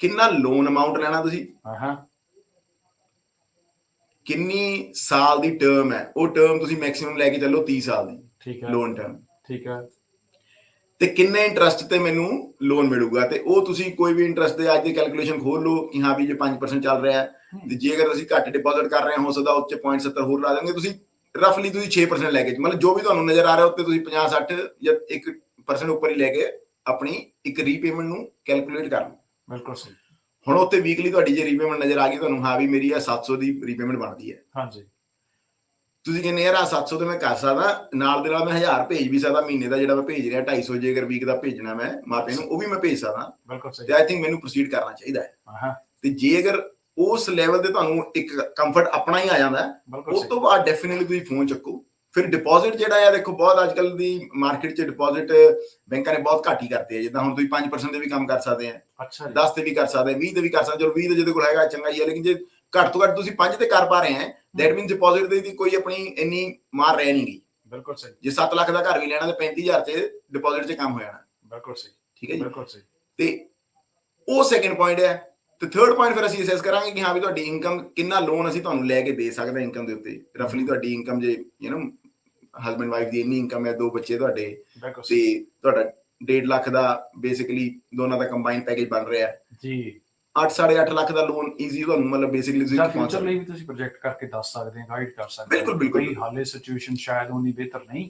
ਕਿੰਨਾ ਲੋਨ ਅਮਾਉਂਟ ਲੈਣਾ ਤੁਸੀਂ? ਹਾਂ ਕਿੰਨੀ ਸਾਲ ਦੀ ਟਰਮ ਹੈ? ਉਹ ਟਰਮ ਤੁਸੀਂ ਮੈਕਸਿਮਮ ਲੈ ਕੇ ਚੱਲੋ 30 ਸਾਲ ਦੀ ਠੀਕ ਹੈ। ਲੋਨ ਟਰਮ ਠੀਕ ਹੈ। ਤੇ ਕਿੰਨੇ ਇੰਟਰਸਟ ਤੇ ਮੈਨੂੰ ਲੋਨ ਮਿਲੂਗਾ? ਤੇ ਉਹ ਤੁਸੀਂ ਕੋਈ ਵੀ ਇੰਟਰਸਟ ਦੇ ਅੱਜ ਦੀ ਕੈਲਕੂਲੇਸ਼ਨ ਖੋਲ ਲਓ ਕਿ ਹਾਂ ਵੀ ਜੇ 5% ਚੱਲ ਰਿਹਾ ਹੈ ਤੇ ਜੇ ਅਗਰ ਅਸੀਂ ਘੱਟ ਡਿਪੋਜ਼ਿਟ ਕਰ ਰਹੇ ਹਾਂ ਹੋ ਸਕਦਾ ਉੱਚ 0.70 ਹੋਰ ਲਾ ਦੇਣਗੇ ਤੁਸੀਂ ਰਫਲੀ ਤੁਸੀਂ 6% ਲੈ ਕੇ ਮਤਲਬ ਜੋ ਵੀ ਤੁਹਾਨੂੰ ਨਜ਼ਰ ਆ ਰਿਹਾ ਉੱਤੇ ਤੁਸੀਂ 50 60 ਜਾਂ 1% ਉੱਪਰ ਹੀ ਲੈ ਕੇ ਆਪਣੀ ਇੱਕ ਰੀਪੇਮੈਂਟ ਨੂੰ ਕੈਲਕੂਲੇਟ ਕਰ ਲਓ। ਬਿਲਕੁਲ ਸਹੀ। ਹੁਣ ਉੱਤੇ ਵੀਕਲੀ ਤੁਹਾਡੀ ਜੇ ਰੀਪੇਮੈਂਟ ਨਜ਼ਰ ਆ ਗਈ ਤੁਹਾਨੂੰ ਹਾਂ ਵੀ ਮੇਰੀ ਆ 700 ਦੀ ਰੀਪੇਮੈਂਟ ਬਣਦੀ ਹੈ। ਹਾਂਜੀ। ਤੁਸੀਂ ਕਹਿੰਦੇ ਯਾਰ ਆ 700 ਤੇ ਮੈਂ ਕਰ ਸਕਦਾ ਨਾਲ ਦੇ ਨਾਲ ਮੈਂ 1000 ਭੇਜ ਵੀ ਸਕਦਾ ਮਹੀਨੇ ਦਾ ਜਿਹੜਾ ਮੈਂ ਭੇਜ ਰਿਹਾ 250 ਜੇ ਅਗਰ ਵੀਕ ਦਾ ਭੇਜਣਾ ਮੈਂ ਮਾਪੇ ਨੂੰ ਉਹ ਵੀ ਮੈਂ ਭੇਜ ਸਕਦਾ। ਬਿਲਕੁਲ ਸਹੀ। ਤੇ ਆਈ ਥਿੰਕ ਮੈਨੂੰ ਪ੍ਰੋਸੀਡ ਕਰਨਾ ਚਾਹੀਦਾ ਹੈ। ਤੇ ਜੇ ਅਗਰ ਉਸ ਲੈਵਲ ਤੇ ਤੁਹਾਨੂੰ ਇੱਕ ਕੰਫਰਟ ਆਪਣਾ ਹੀ ਆ ਜਾਂਦਾ ਉਸ ਤੋਂ ਬਾਅਦ ਡੈਫੀਨਿਟਲੀ ਤੁਸੀਂ ਫੋਨ ਚੱਕੋ। ਫਿਰ ਡਿਪੋਜ਼ਿਟ ਜਿਹੜਾ ਆ ਦੇਖੋ ਬਹੁਤ ਅੱਜ ਕੱਲ ਦੀ ਮਾਰਕੀਟ 'ਚ ਡਿਪੋਜ਼ਿਟ ਬੈਂਕਾਂ ਨੇ ਬਹੁਤ ਘੱਟ ਹੀ ਕਰਤੇ ਆ। ਜਿੱਦਾਂ ਹੁਣ ਤੁਸੀਂ 5% ਦੇ ਵੀ ਕੰਮ ਕਰ ਸਕਦੇ ਆ ਅੱਛਾ ਜੀ। 10 ਤੇ ਵੀ ਕਰ ਸਕਦੇ ਆ 20 ਤੇ ਵੀ ਕਰ ਸਕਦੇ ਚਲੋ 20 ਤੇ ਜਿਹਦੇ ਕੋਲ ਹੈਗਾ ਚੰਗਾ ਹੀ ਹੈ ਲੇਕਿਨ ਜੇ ਘੱਟ ਤੋਂ ਘੱਟ ਤੁਸੀਂ 5 ਤੇ ਕਰ ਪਾ ਰਹੇ ਆ ਦੈਟ ਮੀਨਸ ਡਿਪੋਜ਼ਿਟ ਦੇ ਦੀ ਕੋਈ ਆਪਣੀ ਇੰਨੀ ਮਾਰ ਰਹਿ ਨਹੀਂ ਗਈ। ਬਿਲਕੁਲ ਸਹੀ। ਜੇ 7 ਲੱਖ ਦਾ ਘਰ ਵੀ ਲੈਣਾ ਤੇ 35000 ਤੇ ਡਿਪੋਜ਼ਿਟ 'ਚ ਕੰਮ ਹੋ ਜਾਣਾ। ਬਿਲਕੁਲ ਸਹੀ। ਠੀਕ ਹੈ ਜੀ? ਬਿਲਕੁਲ ਸਹੀ। ਤੇ ਉਹ ਸੈਕੰਡ ਪੁਆਇੰਟ ਹੈ ਤੇ ਥਰਡ ਪੁਆਇੰਟ ਫਿਰ ਅਸੀਂ ਅਸੈਸ ਕਰਾਂਗੇ ਕਿ ਹਾਂ ਵੀ ਤੁਹਾਡੀ ਇਨਕਮ ਕਿੰਨਾ ਲੋਨ ਅਸੀਂ ਤੁਹਾਨੂੰ ਲੈ ਕੇ ਦੇ ਸਕਦੇ ਇਨਕਮ ਦੇ ਉੱਤੇ। ਰਫਲੀ ਤੁਹਾਡੀ ਇਨਕਮ ਜੇ ਯੂ ਨੋ ਹਸਬੰਡ ਵਾਈਫ ਦੀ ਇੰਨੀ ਇਨਕਮ ਹੈ ਦੋ ਬੱਚੇ ਤੁਹਾਡੇ ਤੇ ਤੁਹਾਡਾ 1.5 ਲੱਖ ਦਾ ਬੇਸਿਕਲੀ ਦੋਨਾਂ ਦਾ ਕੰਬਾਈਨ ਪੈਕੇਜ ਬਣ ਰਿਹਾ ਹੈ। ਜੀ। 8 8.5 ਲੱਖ ਦਾ ਲੋਨ ਈਜ਼ੀ ਤੁਹਾਨੂੰ ਮਤਲਬ ਬੇਸਿਕਲੀ ਤੁਸੀਂ ਫਿਊਚਰ ਲਈ ਵੀ ਤੁਸੀਂ ਪ੍ਰੋਜੈਕਟ ਕਰਕੇ ਦੱਸ ਸਕਦੇ ਹੋ ਗਾਈਡ ਕਰ ਸਕਦੇ ਬਿਲਕੁਲ, ਬਿਲਕੁਲ, ਹਾਲੇ ਸਿਚੁਏਸ਼ਨ ਸ਼ਾਇਦ ਉਨੀ ਬਿਹਤਰ ਨਹੀਂ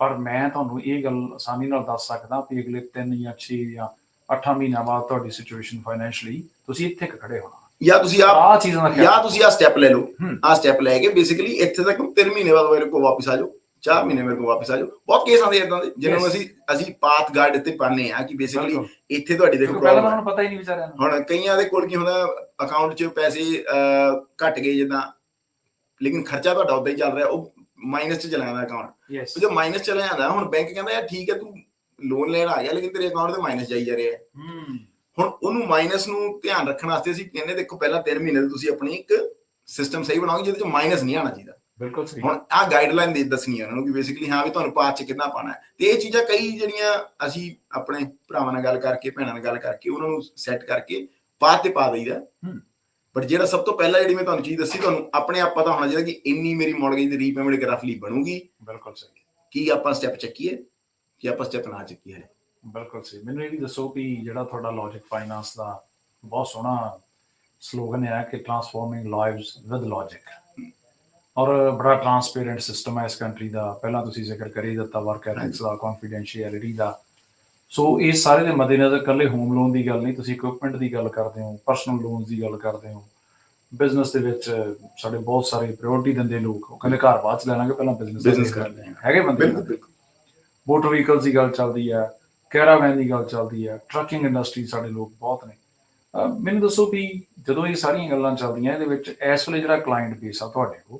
ਪਰ ਮੈਂ ਤੁਹਾਨੂੰ ਇਹ ਗੱਲ ਆਸਾਨੀ ਨਾਲ ਦੱਸ ਸਕਦਾ ਕਿ ਅਗਲੇ 3 ਜਾਂ 6 ਜਾਂ 8 ਮਹੀਨਿਆਂ ਬਾਅਦ ਤੁਹਾਡੀ ਸਿਚੁਏਸ਼ਨ ਫਾਈਨੈਂਸ਼ਲੀ ਤੁਸੀਂ ਇੱਥੇ ਖੜੇ ਹੋਣਾ। ਜਾਂ ਤੁਸੀਂ ਆ ਆ ਚੀਜ਼ਾਂ ਦਾ ਜਾਂ ਤੁਸੀਂ ਆ ਸਟੈਪ ਲੈ ਲਓ। ਆ ਸਟੈਪ ਲੈ ਕੇ ਬੇਸਿਕਲੀ ਇੱਥੇ ਤੱਕ 3 ਮਹੀਨੇ ਬਾਅਦ ਮੇਰੇ ਕੋਲ ਵਾਪਸ ਆ ਜਾਓ। 4 ਮਹੀਨੇ ਮੇਰੇ ਕੋਲ ਵਾਪਸ ਆ ਜਾਓ। ਬਹੁਤ ਕੇਸ ਆਉਂਦੇ ਇਦਾਂ ਦੇ ਜਿਨ੍ਹਾਂ ਨੂੰ. ਅਸੀਂ ਅਸੀਂ ਪਾਥ ਗਾਈਡ ਤੇ ਪਾਣੇ ਆ ਕਿ ਬੇਸਿਕਲੀ ਇੱਥੇ ਤੁਹਾਡੀ ਦੇਖੋ ਪ੍ਰੋਬਲਮ ਨੂੰ ਪਤਾ ਹੀ ਨਹੀਂ ਵਿਚਾਰਿਆਂ ਨੂੰ। ਹੁਣ ਕਈਆਂ ਦੇ ਕੋਲ ਕੀ ਹੁੰਦਾ ਅਕਾਊਂਟ 'ਚ ਪੈਸੇ ਘਟ ਗਏ ਜਿੱਦਾਂ ਲੇਕਿਨ ਖਰਚਾ ਤੁਹਾਡਾ ਉਦਾਂ ਹੀ ਚੱਲ ਰਿਹਾ ਉਹ ਮਾਈਨਸ 'ਚ ਚਲਾ ਜਾਂਦਾ ਅਕਾਊਂਟ ਜੋ ਮਾਈਨਸ ਚਲਾ ਜਾਂਦਾ ਹੁਣ ਬੈਂਕ ਕਹਿੰਦਾ ਯਾਰ ਠੀਕ ਹੈ ਤੂੰ ਲੋਨ ਲੈਣ ਆ ਗਿਆ ਲੇਕਿਨ ਤੇਰੇ ਅਕਾਊਂਟ ਤੇ ਮਾਈਨਸ ਜਾਈ ਜਾ ਰਿਹਾ ਹੈ। ਹੁਣ ਉਹਨੂੰ ਮਾਈਨਸ ਨੂੰ ਧਿਆਨ ਰੱਖਣ ਵਾਸਤੇ ਅਸੀਂ ਕਹਿੰਦੇ ਦੇਖੋ ਪਹਿਲਾਂ 3 ਮਹੀਨੇ ਤੁਸੀਂ ਆਪਣੀ ਇੱਕ ਸਿਸਟਮ ਸਹੀ ਬਣਾਓਗੇ ਜਿਹਦੇ 'ਚ ਮਾਈਨਸ ਨਹੀਂ ਆਣਾ ਚਾਹੀਦਾ। ਬਿਲਕੁਲ ਸਹੀ। ਹੁਣ ਆਹ ਗਾਈਡਲਾਈਨ ਦੇ ਦੱਸਣੀ ਆ ਉਹਨਾਂ ਨੂੰ ਕਿ ਬੇਸਿਕਲੀ ਹਾਂ ਵੀ ਤੁਹਾਨੂੰ 'ਚ ਕਿੰਨਾ ਪਾਣਾ ਹੈ। ਤੇ ਇਹ ਚੀਜ਼ਾਂ ਕਈ ਜਿਹੜੀਆਂ ਅਸੀਂ ਆਪਣੇ ਭਰਾਵਾਂ ਨਾਲ ਗੱਲ ਕਰਕੇ ਭੈਣਾਂ ਨਾਲ ਗੱਲ ਕਰਕੇ ਉਹਨਾਂ ਨੂੰ ਸੈੱਟ ਕਰਕੇ ਪਾਥ ਤੇ ਪਾ ਦਈਦਾ। ਬਟ ਜਿਹੜਾ ਸਭ ਤੋਂ ਪਹਿਲਾਂ ਜਿਹੜੀ ਮੈਂ ਤੁਹਾਨੂੰ ਚੀਜ਼ ਦੱਸੀ ਤੁਹਾਨੂੰ ਆਪਣੇ ਆਪ ਪਤਾ ਹੋਣਾ ਚਾਹੀਦਾ ਕਿ ਇੰਨੀ ਮੇਰੀ ਮੌਰਗੇਜ ਦੀ ਰੀਪੇਮੈਂਟ ਰਫਲੀ ਬਣੂਗੀ। ਬਿਲਕੁਲ ਸਹੀ। ਕੀ ਆਪਾਂ ਸਟੈਪ ਚੱਕੀਏ ਕਿ ਆਪਾਂ ਸਟੈਪ ਨਾ ਚੱਕੀਏ ਬਿਲਕੁਲ ਸਹੀ। ਮੈਨੂੰ ਇਹ ਵੀ ਦੱਸੋ ਵੀ ਜਿਹੜਾ ਤੁਹਾਡਾ ਲੌਜਿਕ ਫਾਈਨਾਂਸ ਦਾ ਬਹੁਤ ਸੋਹਣਾ ਸਲੋਗਨ ਹੈ ਕਿ ਟਰਾਂਸਫਾਰਮਿੰਗ ਲਾਈਵਸ ਵਿਦ ਲੌਜਿਕ ਔਰ ਬੜਾ ਟਰਾਂਸਪੇਰੈਂਟ ਸਿਸਟਮ ਹੈ ਇਸ ਕੰਟਰੀ ਦਾ। ਪਹਿਲਾਂ ਤੁਸੀਂ ਜ਼ਿਕਰ ਕਰੀ ਦਿੱਤਾ ਵਰਕ ਐਥਿਕਸ ਦਾ ਕੌਨਫੀਡੈਂਸ਼ੀਅਲਿਟੀ ਦਾ। ਸੋ ਇਹ ਸਾਰੇ ਦੇ ਮੱਦੇਨਜ਼ਰ ਇਕੱਲੇ ਹੋਮ ਲੋਨ ਦੀ ਗੱਲ ਨਹੀਂ ਤੁਸੀਂ ਇਕਵਿਪਮੈਂਟ ਦੀ ਗੱਲ ਕਰਦੇ ਹੋ ਪਰਸਨਲ ਲੋਨਸ ਦੀ ਗੱਲ ਕਰਦੇ ਹੋ। ਬਿਜ਼ਨਸ ਦੇ ਵਿੱਚ ਸਾਡੇ ਬਹੁਤ ਸਾਰੇ ਪ੍ਰਾਇੋਰਟੀ ਦਿੰਦੇ ਲੋਕ ਉਹ ਕਹਿੰਦੇ ਘਰ ਬਾਅਦ ਚ ਲੈ ਲਾਂਗੇ ਪਹਿਲਾਂ ਬਿਜ਼ਨਸ Business ਕਰਦੇ ਹਾਂ। ਹੈਗੇ ਬੰਦੇ? ਬਿਲਕੁਲ ਬਿਲਕੁਲ। ਮੋਟਰ ਵਹੀਕਲਸ ਦੀ ਗੱਲ ਚੱਲਦੀ ਹੈ ਕੈਰਾਵੈਨ ਦੀ ਗੱਲ ਚੱਲਦੀ ਹੈ ਟਰੱਕਿੰਗ ਇੰਡਸਟਰੀ ਸਾਡੇ ਲੋਕ ਬਹੁਤ ਨੇ। ਮੈਨੂੰ ਦੱਸੋ ਵੀ ਜਦੋਂ ਇਹ ਸਾਰੀਆਂ ਗੱਲਾਂ ਚੱਲਦੀਆਂ ਇਹਦੇ ਵਿੱਚ ਇਸ ਵੇਲੇ ਜਿਹੜਾ ਕਲਾਇੰਟ ਬੇਸ ਆ ਤੁਹਾਡੇ ਕੋਲ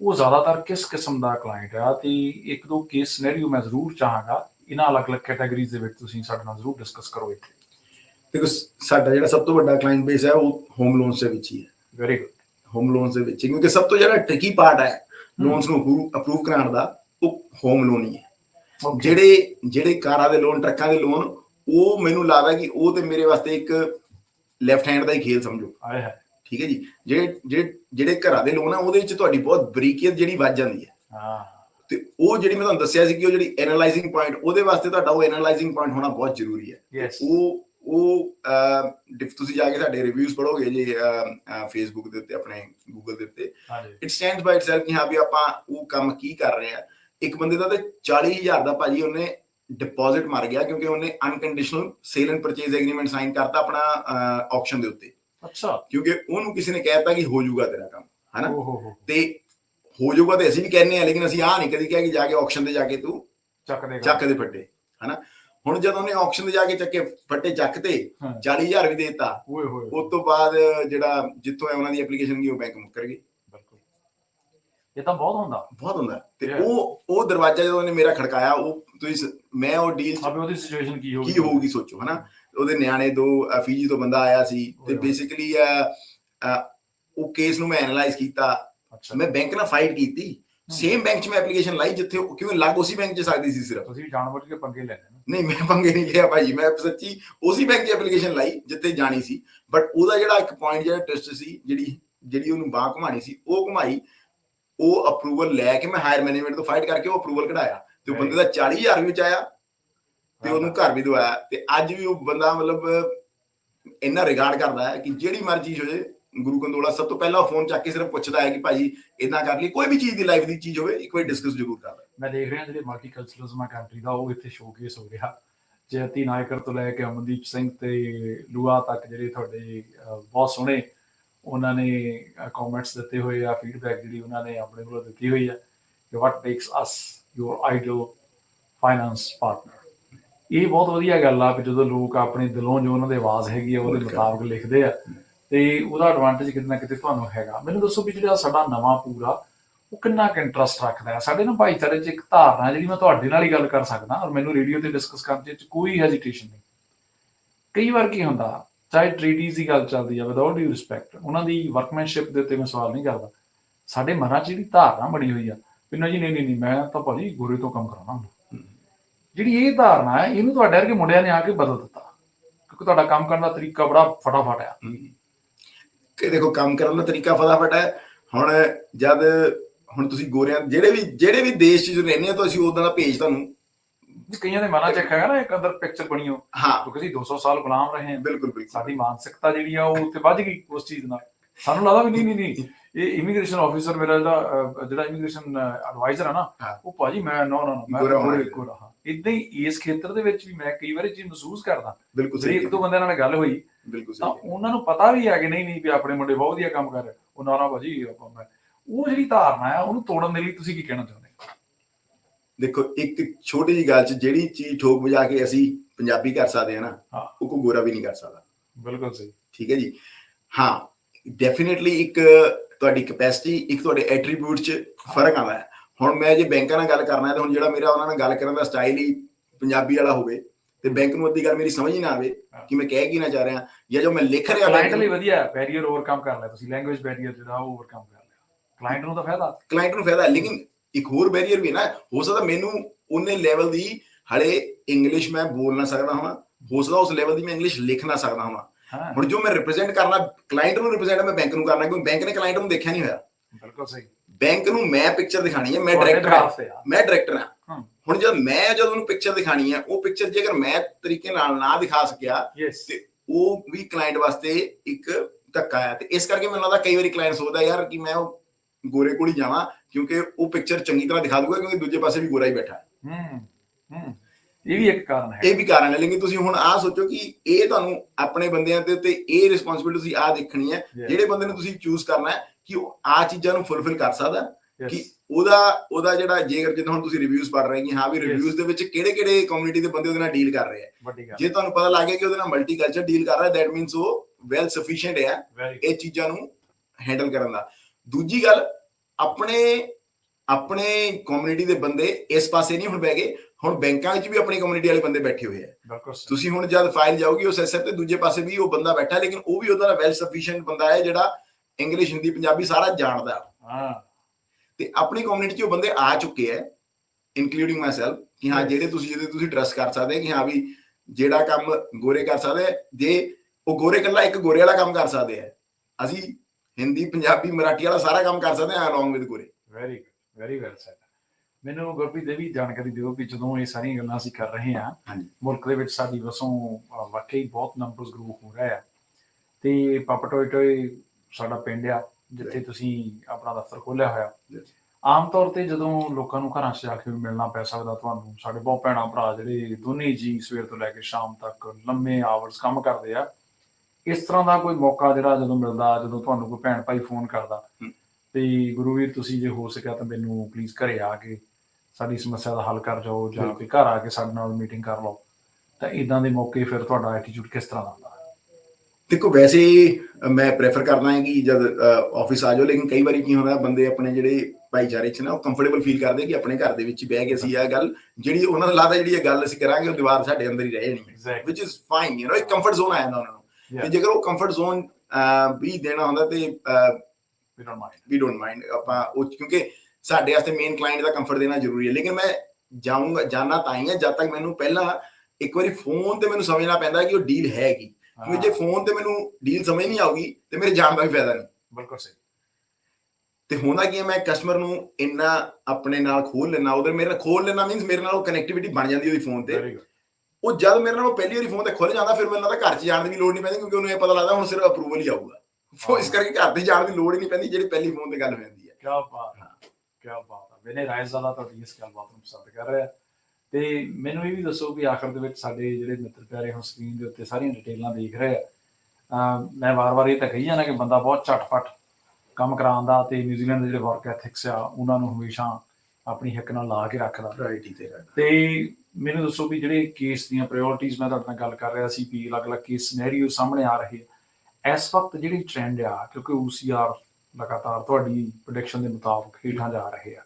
ਉਹ ਜ਼ਿਆਦਾਤਰ ਕਿਸ ਕਿਸਮ ਦਾ ਕਲਾਇੰਟ ਆ ਤੇ ਇੱਕ ਦੋ ਕੇਸ ਸਿਨੈਰੀਓ ਮੈਂ ਜ਼ਰੂਰ ਚਾਹਾਂਗਾ। ਇਹਨਾਂ ਅਲੱਗ-ਅਲੱਗ ਕੈਟਾਗਰੀਜ਼ ਦੇ ਵਿੱਚ ਤੁਸੀਂ ਸਾਡੇ ਨਾਲ ਜ਼ਰੂਰ ਡਿਸਕਸ ਕਰੋ ਇੱਥੇ। ਦੇਖੋ ਸਾਡਾ ਜਿਹੜਾ ਸਭ ਤੋਂ ਵੱਡਾ ਕਲਾਇੰਟ ਬੇਸ ਹੈ ਉਹ ਹੋਮ ਲੋਨਸ ਦੇ ਵਿੱਚ ਹੀ ਹੈ। ਵੈਰੀ ਗੁੱਡ ਹੋਮ ਲੋਨਸ ਦੇ ਵਿੱਚ ਕਿਉਂਕਿ ਸਭ ਤੋਂ ਜਿਹੜਾ ਟ੍ਰਿਕੀ ਪਾਰਟ ਹੈ ਲੋਨਸ ਨੂੰ ਅਪਰੂਵ ਕਰਾਉਣ ਦਾ ਉਹ ਹੋਮ ਲੋਨ ਹੀ ਹੈ। ਜਿਹੜੇ ਜਿਹੜੇ ਕਾਰਾਂ ਦੇ ਲੋਨ ਟਰੱਕਾਂ ਦੇ ਲੋਨ ਉਹ ਮੈਨੂੰ ਲੱਗਦਾ ਕਿ ਉਹ ਤੇ ਮੇਰੇ ਵਾਸਤੇ ਇੱਕ ਲੈਫਟ ਹੈਂਡ ਦਾ ਹੀ ਖੇਲ ਸਮਝੋ। ਆਏ ਹੈ ਠੀਕ ਹੈ ਜੀ? ਜਿਹੜੇ ਜਿਹੜੇ ਘਰਾਂ ਦੇ ਲੋਨ ਆ ਉਹਦੇ ਵਿੱਚ ਤੁਹਾਡੀ ਬਹੁਤ ਬਰੀਕੀਅਤ ਜਿਹੜੀ ਵੱਜ ਜਾਂਦੀ ਹੈ। ਹਾਂ। ਤੇ ਉਹ ਜਿਹੜੀ ਮੈਂ ਤੁਹਾਨੂੰ ਦੱਸਿਆ ਸੀ ਕਿ ਉਹ ਜਿਹੜੀ ਐਨਾਲਾਈਜ਼ਿੰਗ ਪੁਆਇੰਟ ਉਹਦੇ ਵਾਸਤੇ ਤੁਹਾਡਾ ਉਹ ਐਨਾਲਾਈਜ਼ਿੰਗ ਪੁਆਇੰਟ ਹੋਣਾ ਬਹੁਤ ਜ਼ਰੂਰੀ ਹੈ। ਉਹ ਉਹ ਤੁਸੀਂ ਜਾ ਕੇ ਸਾਡੇ ਰਿਵਿਊਜ਼ ਪੜੋਗੇ ਜੀ ਫੇਸਬੁੱਕ ਦੇ ਉੱਤੇ ਆਪਣੇ ਗੂਗਲ ਦੇ ਉੱਤੇ। ਇਟ ਸਟੈਂਡਸ ਬਾਈ ਇਟਸੈਲਫ ਕਿ ਹਾਂ ਵੀ ਆਪਾਂ ਉਹ ਕੰਮ ਕੀ ਕਰ ਰਹੇ ਆ ਇੱਕ ਬੰਦੇ ਦਾ ਤੇ 40000 ਦਾ ਭਾਜੀ ਉਹਨੇ ਡਿਪੋਜ਼ਿਟ ਮਰ ਗਿਆ ਕਿਉਂਕਿ ਉਹਨੇ unconditional sale and purchase agreement sign ਕਰਤਾ ਆਪਣਾ ਆਕਸ਼ਨ ਦੇ ਉੱਤੇ। ਅੱਛਾ। ਕਿਉਂਕਿ ਉਹਨੂੰ ਕਿਸੇ ਨੇ ਕਹਿਤਾ ਕਿ ਹੋ ਜਾਊਗਾ ਤੇਰਾ ਕੰਮ ਹਨਾ? ਤੇ ਹੋ ਜਾਊਗਾ ਤੇ ਅਸੀਂ ਵੀ ਕਹਿੰਨੇ ਆ ਲੇਕਿਨ ਅਸੀਂ ਆਹ ਨਹੀਂ ਕਦੀ ਕਿਹਾ ਕਿ ਜਾ ਕੇ ਆਕਸ਼ਨ ਤੇ ਜਾ ਕੇ ਤੂੰ ਚੱਕ ਦੇ। ਚੱਕ ਦੇ ਫੱਟੇ ਹਨਾ? ਹੁਣ ਜਦੋਂ ਉਹਨੇ ਆਕਸ਼ਨ ਤੇ ਜਾ ਕੇ ਚੱਕੇ ਫੱਟੇ ਚੱਕ ਤੇ ਹਾਂ। 40000 ਵੀ ਦਿੱਤਾ ਓਏ ਹੋਏ। ਉਸ ਤੋਂ ਬਾਅਦ ਜਿਹੜਾ ਜਿੱਥੋਂ ਉਹਨਾਂ ਦੀ ਐਪਲੀਕੇਸ਼ਨ ਗਈ ਉਹ ਬੈਂਕ ਮੁੱਕਰ ਗਈ। ਇਹ ਤਾਂ ਬਹੁਤ ਹੁੰਦਾ। ਬਹੁਤ ਹੁੰਦਾ। ਤੇ. ਉਹ ਉਹ ਦਰਵਾਜ਼ਾ ਜਦੋਂ ਉਹਨੇ ਮੇਰਾ ਖੜਕਾਇਆ ਉਹ ਤੁਸੀਂ ਮੈਂ ਉਹ ਡੀਲ ਅਬੇ ਉਹਦੀ ਸਿਚੁਏਸ਼ਨ ਕੀ ਹੋਊਗੀ? ਕੀ ਹੋਊਗੀ ਸੋਚੋ ਹਨਾ? ਉਹਦੇ ਨਿਆਣੇ ਦੋ ਫਿਜੀ ਤੋਂ ਬੰਦਾ ਆਇਆ ਸੀ ਤੇ। ਬੇਸਿਕਲੀ ਉਹ ਕੇਸ ਨੂੰ ਮੈਂ ਐਨਾਲਾਈਜ਼ ਕੀਤਾ। ਮੈਂ ਬੈਂਕ ਨਾਲ ਫਾਈਟ ਕੀਤੀ। ਸੇਮ ਬੈਂਕ 'ਚ ਮੈਂ ਐਪਲੀਕੇਸ਼ਨ ਲਾਈ ਜਿੱਥੇ ਕਿਉਂਕਿ ਲੱਗ ਉਸੇ ਬੈਂਕ 'ਚ ਸਕਦੀ ਸੀ ਸਿਰਫ। ਤੁਸੀਂ ਜਾਣਬੁੱਝ ਕੇ ਪੰਗੇ ਲੈਣੇ ਨੇ ਨਹੀਂ ਮੈਂ ਪੰਗੇ ਨਹੀਂ ਲਿਆ ਭਾਜੀ। ਮੈਂ ਸੱਚੀ ਉਸੇ ਬੈਂਕ 'ਚ ਐਪਲੀਕੇਸ਼ਨ ਲਾਈ ਜਿੱਥੇ ਜਾਣੀ ਸੀ। ਬਟ ਉਹਦਾ ਜਿਹੜਾ ਇੱਕ ਪੁਆਇੰਟ ਜਿਹੜਾ ਟੈਸਟ ਸੀ ਜਿਹੜੀ ਜਿਹੜੀ ਉਹਨੂੰ ਬਾਹ ਘੁਮਾਣੀ ਸੀ ਉਹ ਘੁਮਾਈ। ਉਹ ਅਪਰੂਵਲ ਲੈ ਕੇ ਮੈਂ ਹਾਇਰ ਮੈਨੇਜਮੈਂਟ ਤੋਂ ਫਾਈਟ ਕਰਕੇ ਉਹ ਅਪਰੂਵਲ ਕਢਾਇਆ। ਤੇ ਉਹ ਬੰਦੇ ਦਾ 40000 ਵਿੱਚ ਆਇਆ ਤੇ ਉਹਨੂੰ ਘਰ ਵੀ ਦਵਾਇਆ। ਤੇ ਅੱਜ ਵੀ ਉਹ ਬੰਦਾ ਮਤਲਬ ਇੰਨਾ ਰਿਗਾਰਡ ਕਰਦਾ ਹੈ ਕਿ ਜਿਹੜੀ ਮਰਜ਼ੀ ਚੀਜ਼ ਹੋ ਜੇ ਗੁਰੂ ਕੰਦੋਲਾ ਸਭ ਤੋਂ ਪਹਿਲਾਂ ਫੋਨ ਚੱਕ ਕੇ ਸਿਰਫ ਪੁੱਛਦਾ ਹੈ ਕਿ ਭਾਜੀ ਇਦਾਂ ਕਰ ਲਈ। ਕੋਈ ਵੀ ਚੀਜ਼ ਦੀ ਲਾਈਫ ਦੀ ਚੀਜ਼ ਹੋਵੇ, ਇੱਕ ਵਾਰੀ ਡਿਸਕਸ ਜ਼ਰੂਰ ਕਰਦਾ ਮੈਂ ਦੇਖ ਰਿਹਾ ਜਿਹੜੇ ਮਲਟੀਕਲਚਰਲਿਜ਼ਮ ਆ ਕੰਟਰੀ ਦਾ, ਉਹ ਇੱਥੇ ਸ਼ੋਕੇਸ ਹੋ ਰਿਹਾ। ਜੈਤੀ ਨਾਇਕਰ ਤੋਂ ਲੈ ਕੇ ਅਮਨਦੀਪ ਸਿੰਘ ਤੇ ਲੂਆ ਤੱਕ ਜਿਹੜੇ ਤੁਹਾਡੇ ਬਹੁਤ ਸੋਹਣੇ ਉਹਨਾਂ ਨੇ ਕਮੈਂਟਸ ਦਿੱਤੇ ਹੋਏ ਆ ਫੀਡਬੈਕ ਜਿਹੜੀ ਉਹਨਾਂ ਨੇ ਆਪਣੇ ਕੋਲੋਂ ਦਿੱਤੀ ਹੋਈ ਆ ਕਿ what makes us your ideal finance partner ਇਹ ਬਹੁਤ ਵਧੀਆ ਗੱਲ ਆ ਕਿ ਜਦੋਂ ਲੋਕ ਆਪਣੇ ਦਿਲੋਂ ਜੋ ਉਹਨਾਂ ਦੀ ਆਵਾਜ਼ ਹੈਗੀ ਆ ਉਹਦੇ। ਮੁਤਾਬਕ ਲਿਖਦੇ ਆ ਤੇ ਉਹਦਾ ਐਡਵਾਂਟੇਜ ਕਿਤੇ ਨਾ ਕਿਤੇ ਤੁਹਾਨੂੰ ਹੈਗਾ। ਮੈਨੂੰ ਦੱਸੋ ਵੀ ਜਿਹੜਾ ਸਾਡਾ ਨਵਾਂ ਪੂਰਾ ਉਹ ਕਿੰਨਾ ਕੁ ਇੰਟਰਸਟ ਰੱਖਦਾ ਹੈ? ਸਾਡੇ ਨਾ ਭਾਈਚਾਰੇ 'ਚ ਇੱਕ ਧਾਰਨਾ ਜਿਹੜੀ ਮੈਂ ਤੁਹਾਡੇ ਨਾਲ ਹੀ ਗੱਲ ਕਰ ਸਕਦਾ ਔਰ ਮੈਨੂੰ ਰੇਡੀਓ ਤੇ ਡਿਸਕਸ ਕਰਨ 'ਚ ਕੋਈ ਹੈਜ਼ਿਟੇਸ਼ਨ ਨਹੀਂ। ਕਈ ਵਾਰ ਕੀ ਹੁੰਦਾ ਚਾਹੇ ਟ੍ਰੀਟੀਜ਼ ਦੀ ਗੱਲ ਚੱਲਦੀ ਆ ਵਿਦਆਊਟ ਡਿਊ ਰਿਸਪੈਕਟ ਉਹਨਾਂ ਦੀ ਵਰਕਮੈਨਸ਼ਿਪ ਦੇ ਉੱਤੇ ਮੈਂ ਸਵਾਲ ਨਹੀਂ ਕਰਦਾ। ਸਾਡੇ ਮਨਾਂ 'ਚ ਜਿਹੜੀ ਧਾਰਨਾ ਬਣੀ ਹੋਈ ਆ ਵੀ ਨਾ ਜੀ ਨਹੀਂ ਨਹੀਂ ਨਹੀਂ ਮੈਂ ਤਾਂ ਭਾਜੀ ਗੋਰੇ ਤੋਂ ਕੰਮ ਕਰਾਉਣਾ ਹੁੰਦਾ। ਜਿਹੜੀ ਇਹ ਧਾਰਨਾ ਹੈ ਇਹਨੂੰ ਤੁਹਾਡੇ ਵਰਗੇ ਮੁੰਡਿਆਂ ਨੇ ਆ ਕੇ ਬਦਲ ਦਿੱਤਾ। ਕਿਉਂਕਿ ਤੁਹਾਡਾ ਕੰਮ ਕਰਨ ਦਾ ਤਰੀਕਾ ਬੜਾ ਫਟਾਫਟ ਆ। ਕਿ ਦੇਖੋ ਕੰਮ ਕਰਨ ਦਾ ਤਰੀਕਾ ਫਟਾਫਟ ਹੈ। ਹੁਣ ਜਦ ਹੁਣ ਤੁਸੀਂ ਗੋਰਿਆਂ ਜਿਹੜੇ ਵੀ ਜਿਹੜੇ ਵੀ ਦੇਸ਼ 'ਚ ਰਹਿੰਦੇ ਆ ਤਾਂ ਅਸੀਂ ਉਦਾਂ ਦਾ ਭੇਜ ਤੁਹਾਨੂੰ। ਕਈਆਂ ਦੇ ਮਨਾਂ 'ਚ ਹੈਗਾ ਨਾ ਇੱਕ ਅੰਦਰ ਪਿਕਚਰ ਬਣੀ ਹੋ। ਹਾਂ ਕਿਉਂਕਿ ਅਸੀਂ 200 ਸਾਲ ਗੁਲਾਮ ਰਹੇ ਹਾਂ ਬਿਲਕੁਲ ਬਿਲਕੁਲ। ਸਾਡੀ ਮਾਨਸਿਕਤਾ ਜਿਹੜੀ ਆ ਉਹ ਉੱਤੇ ਵੱਜ ਗਈ ਉਸ ਚੀਜ਼ ਨਾਲ। ਸਾਨੂੰ ਲੱਗਦਾ ਵੀ ਨਹੀਂ ਨਹੀਂ ਨਹੀਂ। ਇਹ ਇਮੀਗ੍ਰੇਸ਼ਨ ਆਫੀਸਰ ਮੇਰਾ ਜਿਹੜਾ ਇਮੀਗ੍ਰੇਸ਼ਨ ਐਡਵਾਈਜ਼ਰ ਆ ਨਾ ਹਾਂ। ਉਹ ਭਾਜੀ ਮੈਂ ਨੋ ਨੋ ਮੈਂ। ਗੋਰਾ ਹਾਂ। ਇਦਾਂ ਹੀ ਇਸ ਖੇਤਰ ਦੇ ਵਿੱਚ ਵੀ ਮੈਂ ਕਈ ਵਾਰੀ ਚੀਜ਼ ਮਹਿਸੂਸ ਕਰਦਾ ਬਿਲਕੁਲ ਸਹੀ ਇੱਕ ਦੋ ਬੰਦਿਆਂ ਨਾਲ ਗੱਲ ਹੋਈ ਬਿਲਕੁਲ ਤਾਂ ਸਹੀ ਉਹਨਾਂ ਨੂੰ ਪਤਾ ਵੀ ਹੈ ਕਿ ਨਹੀਂ ਨਹੀਂ ਵੀ ਆਪਣੇ ਮੁੰਡੇ ਬਹੁਤ ਵਧੀਆ ਕੰਮ ਕਰ ਰਹੇ ਉਹ ਨਾ ਨਾ ਭਾਜੀ ਆਪਾਂ ਮੈਂ ਉਹ ਜਿਹੜੀ ਧਾਰਨਾ ਆ ਉਹਨੂੰ ਤੋੜਨ ਦੇ ਲਈ ਤੁਸੀਂ ਕੀ ਕਹਿਣਾ ਚਾਹੁੰਦੇ ਦੇਖੋ ਇੱਕ ਛੋਟੀ ਜੀ ਗੱਲ 'ਚ ਜਿਹੜੀ ਚੀਜ਼ ਠੋਕ ਵਜਾ ਕੇ ਅਸੀਂ ਪੰਜਾਬੀ ਕਰ ਸਕਦੇ ਆ ਨਾ ਹਾਂ। ਉਹ ਕੋਈ ਗੋਰਾ ਵੀ ਨਹੀਂ ਕਰ ਸਕਦਾ। ਬਿਲਕੁਲ ਸਹੀ। ਠੀਕ ਹੈ ਜੀ? ਹਾਂ ਡੈਫੀਨਿਟਲੀ ਇੱਕ ਤੁਹਾਡੀ ਕੈਪੈਸਿਟੀ ਇੱਕ ਤੁਹਾਡੇ ਐਟਰੀਬਿਊਟ 'ਚ ਫ਼ਰਕ ਆਉਂਦਾ ਹੈ। ਹੁਣ ਮੈਂ ਜੇ ਬੈਂਕਾਂ ਨਾਲ ਗੱਲ ਕਰਨਾ ਹੈ ਤਾਂ ਹੁਣ ਜਿਹੜਾ ਮੇਰਾ ਉਹਨਾਂ ਨਾਲ ਗੱਲ ਕਰਨ ਦਾ ਸਟਾਈਲ ਹੀ ਪੰਜਾਬੀ ਵਾਲਾ ਹੋਵੇ ਤੇ ਬੈਂਕ ਨੂੰ ਅੱਧੀ ਗੱਲ ਮੇਰੀ ਸਮਝ ਹੀ ਨਾ ਆਵੇ ਕਿ ਮੈਂ ਕਹਿ ਕੀ ਨਾ ਚਾਹ ਰਿਹਾ। ਜਾਂ ਜੋ ਮੈਂ ਲਿਖ ਰਿਹਾ ਕਲਾਇੰਟ ਲਈ ਵਧੀਆ ਬੈਰੀਅਰ ਓਵਰਕਮ ਕਰ ਲਿਆ ਤੁਸੀਂ ਲੈਂਗੁਏਜ ਬੈਰੀਅਰ ਜਿਹੜਾ ਉਹ ਓਵਰਕਮ ਕਰ ਲਿਆ। ਕਲਾਇੰਟ ਨੂੰ ਤਾਂ ਫਾਇਦਾ। ਕਲਾਇੰਟ ਨੂੰ ਫਾਇਦਾ ਹੈ ਲੇਕਿਨ ਇੱਕ ਹੋਰ ਬੈਰੀਅਰ ਵੀ ਹੈ ਨਾ ਹੋ ਸਕਦਾ ਮੈਨੂੰ ਉਹਨੇ ਲੈਵਲ ਦੀ ਹਲੇ ਇੰਗਲਿਸ਼ ਮੈਂ ਬੋਲ ਨਾ ਸਕਦਾ ਹਾਂ ਹੋ ਸਕਦਾ ਉਸ ਲੈਵਲ ਦੀ ਮੈਂ ਇੰਗਲਿਸ਼ ਲਿਖ ਨਾ ਸਕਦਾ ਹਾਂ। ਹਾਂ। ਹੁਣ ਜੋ ਮੈਂ ਰਿਪਰੈਜ਼ੈਂਟ ਕਰਨਾ ਕਲਾਇੰਟ ਨੂੰ ਰਿਪਰੈਜ਼ੈਂਟ ਮੈਂ ਬੈਂਕ ਨੂੰ ਕਰਨਾ ਕਿਉਂਕਿ ਬੈਂਕ ਨੇ ਕਲਾਇੰਟ ਨੂੰ ਦੇਖਿਆ ਨਹੀਂ ਹੋਇਆ। ਬਿਲਕੁਲ ਸਹੀ। ਬੈਂਕ ਨੂੰ ਮੈਂ ਪਿਕਚਰ ਦਿਖਾਣੀ ਹੈ ਮੈਂ ਡਾਇਰੈਕਟਰ ਹਾਂ। ਆ। ਮੈਂ ਡਾਇਰੈਕਟਰ ਹਾਂ। ਹੁਣ ਜਦ ਮੈਂ ਜਦ ਉਹਨੂੰ ਪਿਕਚਰ ਦਿਖਾਣੀ ਹੈ ਉਹ ਪਿਕਚਰ ਜੇਕਰ ਮੈਂ ਤਰੀਕੇ ਨਾਲ ਨਾ ਦਿਖਾ ਸਕਿਆ ਤੇ ਉਹ ਵੀ ਕਲਾਇੰਟ ਵਾਸਤੇ ਇੱਕ ਧੱਕਾ ਹੈ। ਤੇ ਇਸ ਕਰਕੇ ਮੈਨੂੰ ਲੱਗਦਾ ਕਈ ਵਾਰੀ ਕਲਾਇੰਟ ਸੋਚਦਾ ਯਾਰ ਕਿ ਮੈਂ ਉਹ ਗੋਰੇ ਕੋਲ ਹੀ ਜਾਵਾਂ ਕਿਉਂਕਿ ਉਹ ਪਿਕਚਰ ਚੰਗੀ ਤਰ੍ਹਾਂ ਦਿਖਾ ਦੂਗਾ ਕਿਉਂਕਿ ਦੂਜੇ ਪਾਸੇ ਵੀ ਗੋਰਾ ਹੀ ਬੈਠਾ ਹੈ। ਹੂੰ ਹੂੰ। ਇਹ ਵੀ ਇੱਕ ਕਾਰਨ ਹੈ ਇਹ ਵੀ ਕਾਰਨ ਹੈ। ਲੇਕਿਨ ਤੁਸੀਂ ਹੁਣ ਆਹ ਸੋਚੋ ਕਿ ਇਹ ਤੁਹਾਨੂੰ ਆਪਣੇ ਬੰਦਿਆਂ ਦੇ ਉੱਤੇ ਇਹ ਰਿਸਪੌਂਸਿਬਿਲਟੀ ਤੁਸੀਂ ਆਹ ਦੇਖਣੀ ਹੈ. ਜਿਹੜੇ ਬੰਦੇ ਨੂੰ ਤੁਸੀਂ ਚੂਜ਼ ਕਰਨਾ ਹੈ ਕਿ ਉਹ ਆਹ ਚੀਜ਼ਾਂ ਨੂੰ ਫੁੱਲਫਿਲ ਕਰ ਸਕਦਾ. ਕਿ ਉਹਦਾ ਉਹਦਾ ਜਿਹੜਾ ਜੇਕਰ ਜਿੱਦਾਂ ਹੁਣ ਤੁਸੀਂ ਰਿਵਿਊਜ਼ ਪੜ੍ਹ ਰਹੇ ਕਿ ਹਾਂ ਵੀ. ਰਿਵਿਊਜ਼ ਦੇ ਵਿੱਚ ਕਿਹੜੇ ਕਿਹੜੇ ਕਮਿਊਨਿਟੀ ਦੇ ਬੰਦੇ ਉਹਦੇ ਨਾਲ ਡੀਲ ਕਰ ਰਹੇ ਆ ਜੇ ਤੁਹਾਨੂੰ ਪਤਾ ਲੱਗ ਗਿਆ ਕਿ ਉਹਦੇ ਨਾਲ ਮਲਟੀਕਲਚਰ ਡੀਲ ਕਰ ਰਿਹਾ ਦੈਟ ਮੀਨਸ ਉਹ ਵੈਲ ਸਫੀਸ਼ੀਐਂਟ ਹੈ ਇਹ ਚੀਜ਼ਾਂ ਨੂੰ ਹੈਂਡਲ ਕਰਨ ਦਾ। ਦੂਜੀ ਗੱਲ ਆਪਣੇ ਆਪਣੇ ਕਮਿਊਨਿਟੀ ਦੇ ਬੰਦੇ ਇਸ ਪਾਸੇ ਨਹੀਂ ਹੁਣ ਬਹਿ ਗਏ। ਹੁਣ ਬੈਂਕਾਂ ਵਿੱਚ ਵੀ ਆਪਣੀ ਕਮਿਊਨਿਟੀ ਵਾਲੇ ਬੰਦੇ ਬੈਠੇ ਹੋਏ ਆ। ਬਿਲਕੁਲ ਤੁਸੀਂ ਹੁਣ ਜਦ ਫਾਈਲ ਜਾਓਗੇ ਉਸ ਐਸਐਫ ਤੇ ਦੂਜੇ ਪਾਸੇ ਵੀ ਉਹ ਬੰਦਾ ਬੈਠਾ ਲੇਕਿਨ ਉਹ ਵੀ ਉਹਦਾ ਵੈਲ ਸਫੀਸ਼ੀਐਂਟ ਬੰਦਾ ਹੈ ਜਿਹੜਾ ਇੰਗਲਿਸ਼ ਹਿੰਦੀ ਪੰਜਾਬੀ ਸਾਰਾ ਜਾਣਦਾ। ਹੈ। ਤੇ ਆਪਣੀ ਕਮਿਊਨਿਟੀ 'ਚ ਉਹ ਬੰਦੇ ਆ ਚੁੱਕੇ ਆ ਇਨਕਲੂਡਿੰਗ ਮਾਈਸੈਲਫ ਕਿ ਹਾਂ. ਜਿਹੜੇ ਤੁਸੀਂ ਜਿਹਦੇ ਤੁਸੀਂ ਟਰਸਟ ਕਰ ਸਕਦੇ ਕਿ ਹਾਂ ਵੀ ਜਿਹੜਾ ਕੰਮ ਗੋਰੇ ਕਰ ਸਕਦੇ ਜੇ ਉਹ ਗੋਰੇ ਕੱਲਾ ਇੱਕ ਗੋਰੇ ਵਾਲਾ ਕੰਮ ਕਰ ਸਕਦੇ ਆ। ਅਸੀਂ ਹਿੰਦੀ ਪੰਜਾਬੀ ਮਰਾਠੀ ਵਾਲਾ ਸਾਰਾ ਕੰਮ ਕਰ ਸਕਦੇ ਆ ਅਲੋਂਗ ਵਿਦ ਗੋਰੇ। Very good very well said ਮੈਨੂੰ ਗੁਰਪ੍ਰੀਤ ਦੇ ਵੀ ਜਾਣਕਾਰੀ ਦਿਓ ਕਿ ਜਦੋਂ ਇਹ ਸਾਰੀਆਂ ਗੱਲਾਂ ਅਸੀਂ ਕਰ ਰਹੇ ਹਾਂ। ਮੁਲਕ ਦੇ ਵਿੱਚ ਸਾਡੀ ਵਸੋਂ ਵਾਕਈ ਬਹੁਤ ਨੰਬਰਸ ਗਰੋ ਹੋ ਰਿਹਾ ਹੈ ਤੇ ਪਾਪਟੋਇਟੋਏ ਸਾਡਾ ਪਿੰਡ ਆ ਜਿੱਥੇ ਤੁਸੀਂ ਆਪਣਾ ਦਫ਼ਤਰ ਖੋਲ੍ਹਿਆ ਹੋਇਆ. ਆਮ ਤੌਰ ਤੇ ਜਦੋਂ ਲੋਕਾਂ ਨੂੰ ਘਰਾਂ 'ਚ ਜਾ ਕੇ ਮਿਲਣਾ ਪੈ ਸਕਦਾ ਤੁਹਾਨੂੰ ਸਾਡੇ ਬਹੁਤ ਭੈਣਾਂ ਭਰਾ ਜਿਹੜੇ ਦੋਨੇ ਜੀ ਸਵੇਰ ਤੋਂ ਲੈ ਕੇ ਸ਼ਾਮ ਤੱਕ ਲੰਮੇ ਆਵਰਸ ਕੰਮ ਕਰਦੇ ਆ ਇਸ ਤਰ੍ਹਾਂ ਦਾ ਕੋਈ ਮੌਕਾ ਜਿਹੜਾ ਜਦੋਂ ਮਿਲਦਾ ਜਦੋਂ ਤੁਹਾਨੂੰ ਕੋਈ ਭੈਣ ਭਾਈ ਫੋਨ ਕਰਦਾ। ਤੇ ਗੁਰੂਵੀਰ ਤੁਸੀਂ ਜੇ ਹੋ ਸਕਿਆ ਤਾਂ ਮੈਨੂੰ ਪਲੀਜ਼ ਘਰੇ ਆ ਕੇ ਸਾਡੀ ਸਮੱਸਿਆ ਦਾ ਹੱਲ ਕਰ ਜਾਓ ਜਾਂ। ਵੀ ਘਰ ਆ ਕੇ ਸਾਡੇ ਨਾਲ ਮੀਟਿੰਗ ਕਰ ਲਓ ਤਾਂ ਇਦਾਂ ਦੇ ਮੌਕੇ ਫਿਰ ਤੁਹਾਡਾ ਐਟੀਟਿਊਡ ਕਿਸ ਤਰ੍ਹਾਂ ਦਾ ਹੁੰਦਾ? ਦੇਖੋ ਵੈਸੇ ਮੈਂ ਪ੍ਰੇਫਰ ਕਰਦਾ ਹਾਂ ਕਿ ਜਦ ਆਫਿਸ ਆ ਜਾਓ ਲੇਕਿਨ ਕਈ ਵਾਰੀ ਕੀ ਹੁੰਦਾ ਬੰਦੇ ਆਪਣੇ ਜਿਹੜੇ ਭਾਈਚਾਰੇ 'ਚ ਨਾ ਉਹ ਕੰਫਰਟੇਬਲ ਫੀਲ ਕਰਦੇ ਕਿ ਆਪਣੇ ਘਰ ਦੇ ਵਿੱਚ ਬਹਿ ਕੇ ਅਸੀਂ ਇਹ ਗੱਲ ਜਿਹੜੀ ਉਹਨਾਂ ਨੂੰ ਲੱਗਦਾ ਜਿਹੜੀ ਇਹ ਗੱਲ ਅਸੀਂ ਕਰਾਂਗੇ ਉਹ ਦੀਵਾਰ ਸਾਡੇ ਅੰਦਰ ਹੀ ਰਹਿ ਜਾਣੀ ਹੈ। Which is fine you know ਇੱਕ ਕੰਫਰਟ ਜ਼ੋਨ ਆ ਜਾਂਦਾ ਉਹਨਾਂ ਨੂੰ। ਤੇ. ਜੇਕਰ ਉਹ ਕੰਫਰਟ ਜ਼ੋਨ ਵੀ ਦੇਣਾ ਹੁੰਦਾ ਤੇ we don't mind we don't mind ਆਪਾਂ ਉਹ ਕਿਉਂਕਿ ਸਾਡੇ ਵਾਸਤੇ ਮੇਨ ਕਲਾਇੰਟ ਦਾ ਕੰਫਰਟ ਦੇਣਾ ਜ਼ਰੂਰੀ ਹੈ। ਲੇਕਿਨ ਮੈਂ ਜਾਊਂਗਾ ਜਾਣਾ ਤਾਂ ਹੀ ਹੈ ਜਦ ਤੱਕ ਮੈਨੂੰ ਪਹਿਲਾਂ ਇੱਕ ਵਾਰੀ ਫੋਨ ਤੇ ਮੈਨੂੰ ਸਮਝਣਾ ਪੈਂਦਾ ਕਿ ਉਹ ਡੀਲ ਹੈ ਕੀ ਕਿਉਂਕਿ ਜੇ ਫੋਨ ਤੇ ਮੈਨੂੰ ਡੀਲ ਸਮਝ ਨਹੀਂ ਆਊਗੀ ਤੇ ਮੇਰੇ ਜਾਣ ਦਾ ਵੀ ਫਾਇਦਾ ਨਹੀਂ। ਬਿਲਕੁਲ ਸਹੀ। ਤੇ ਹੁੰਦਾ ਕੀ ਮੈਂ ਕਸਟਮਰ ਨੂੰ ਇੰਨਾ ਆਪਣੇ ਨਾਲ ਖੋਲ ਲੈਣਾ ਉਹਦੇ ਮੇਰੇ ਨਾਲ ਖੋਲ ਲੈਣਾ ਮੀਨਸ ਮੇਰੇ ਨਾਲ ਉਹ ਕਨੈਕਟੀਵਿਟੀ ਬਣ ਜਾਂਦੀ ਉਹਦੀ ਫੋਨ ਤੇ। ਉਹ ਜਦ ਮੇਰੇ ਨਾਲ ਉਹ ਪਹਿਲੀ ਵਾਰੀ ਫੋਨ ਤੇ ਖੁੱਲ ਜਾਂਦਾ ਫਿਰ ਮੈਨੂੰ ਲੱਗਦਾ ਘਰ 'ਚ ਜਾਣ ਦੀ ਵੀ ਲੋੜ ਨਹੀਂ ਪੈਂਦੀ ਕਿਉਂਕਿ ਉਹਨੂੰ ਇਹ ਪਤਾ ਲੱਗਦਾ ਹੁਣ ਸਿਰਫ ਅਪਰੂਵਲ ਹੀ ਆਊਗਾ। ਇਸ ਕਰਕੇ ਘਰ ਤੇ ਜਾਣ ਦੀ ਲੋੜ ਹੀ ਨਹੀਂ ਪੈਂਦੀ ਜਿਹੜੀ ਪਹਿਲੀ ਫੋਨ ਤੇ ਗੱਲ ਹੋ ਜਾਂਦੀ ਹੈ। ਕੀ ਬਾਤ ਹੈ। ਕੀ ਬਾਤ ਹੈ ਮੈਨੇ ਰਾਇਜ਼ਾਦਾ ਤੁਹਾਡੀ ਇਸ ਗੱਲਬਾਤ ਨੂੰ ਪਸੰਦ ਕਰ ਰਿਹਾ। ਤੇ ਮੈਨੂੰ ਇਹ ਵੀ ਦੱਸੋ ਕਿ ਆਖਰ ਦੇ ਵਿੱਚ ਸਾਡੇ ਜਿਹੜੇ ਮਿੱਤਰ ਪਿਆਰੇ ਹੁਣ ਸਕਰੀਨ ਦੇ ਉੱਤੇ ਸਾਰੀਆਂ ਡਿਟੇਲਾਂ ਦੇਖ ਰਹੇ ਆ। ਮੈਂ ਵਾਰ-ਵਾਰ ਇਹ ਤਾਂ ਕਹੀ ਜਾਣਾ ਕਿ ਬੰਦਾ ਬਹੁਤ ਝਟਪਟ ਕੰਮ ਕਰਾਉਂਦਾ ਤੇ ਨਿਊਜ਼ੀਲੈਂਡ ਦੇ ਜਿਹੜੇ ਵਰਕ ਐਥਿਕਸ ਆ ਉਹਨਾਂ ਨੂੰ ਹਮੇਸ਼ਾ ਆਪਣੀ ਹਿੱਕ ਨਾਲ ਲਾ ਕੇ ਰੱਖਦਾ। ਰਾਈਟ ਤੇ ਤੇ ਮੈਨੂੰ ਦੱਸੋ ਵੀ ਜਿਹੜੇ ਕੇਸ ਦੀਆਂ ਪ੍ਰਾਇੋਰਟੀਆਂ ਮੈਂ ਤੁਹਾਡੇ ਨਾਲ ਗੱਲ ਕਰ ਰਿਹਾ ਸੀ ਵੀ ਅਲੱਗ-ਅਲੱਗ ਕੇਸ ਸਿਨੈਰੀਓ ਸਾਹਮਣੇ ਆ ਰਹੇ ਆ। ਇਸ ਵਕਤ ਜਿਹੜੀ ਟ੍ਰੈਂਡ ਆ ਕਿਉਂਕਿ OCR ਲਗਾਤਾਰ ਤੁਹਾਡੀ ਪ੍ਰੈਡਿਕਸ਼ਨ ਦੇ ਮੁਤਾਬਕ ਹੇਠਾਂ ਜਾ ਰਹੇ ਆ।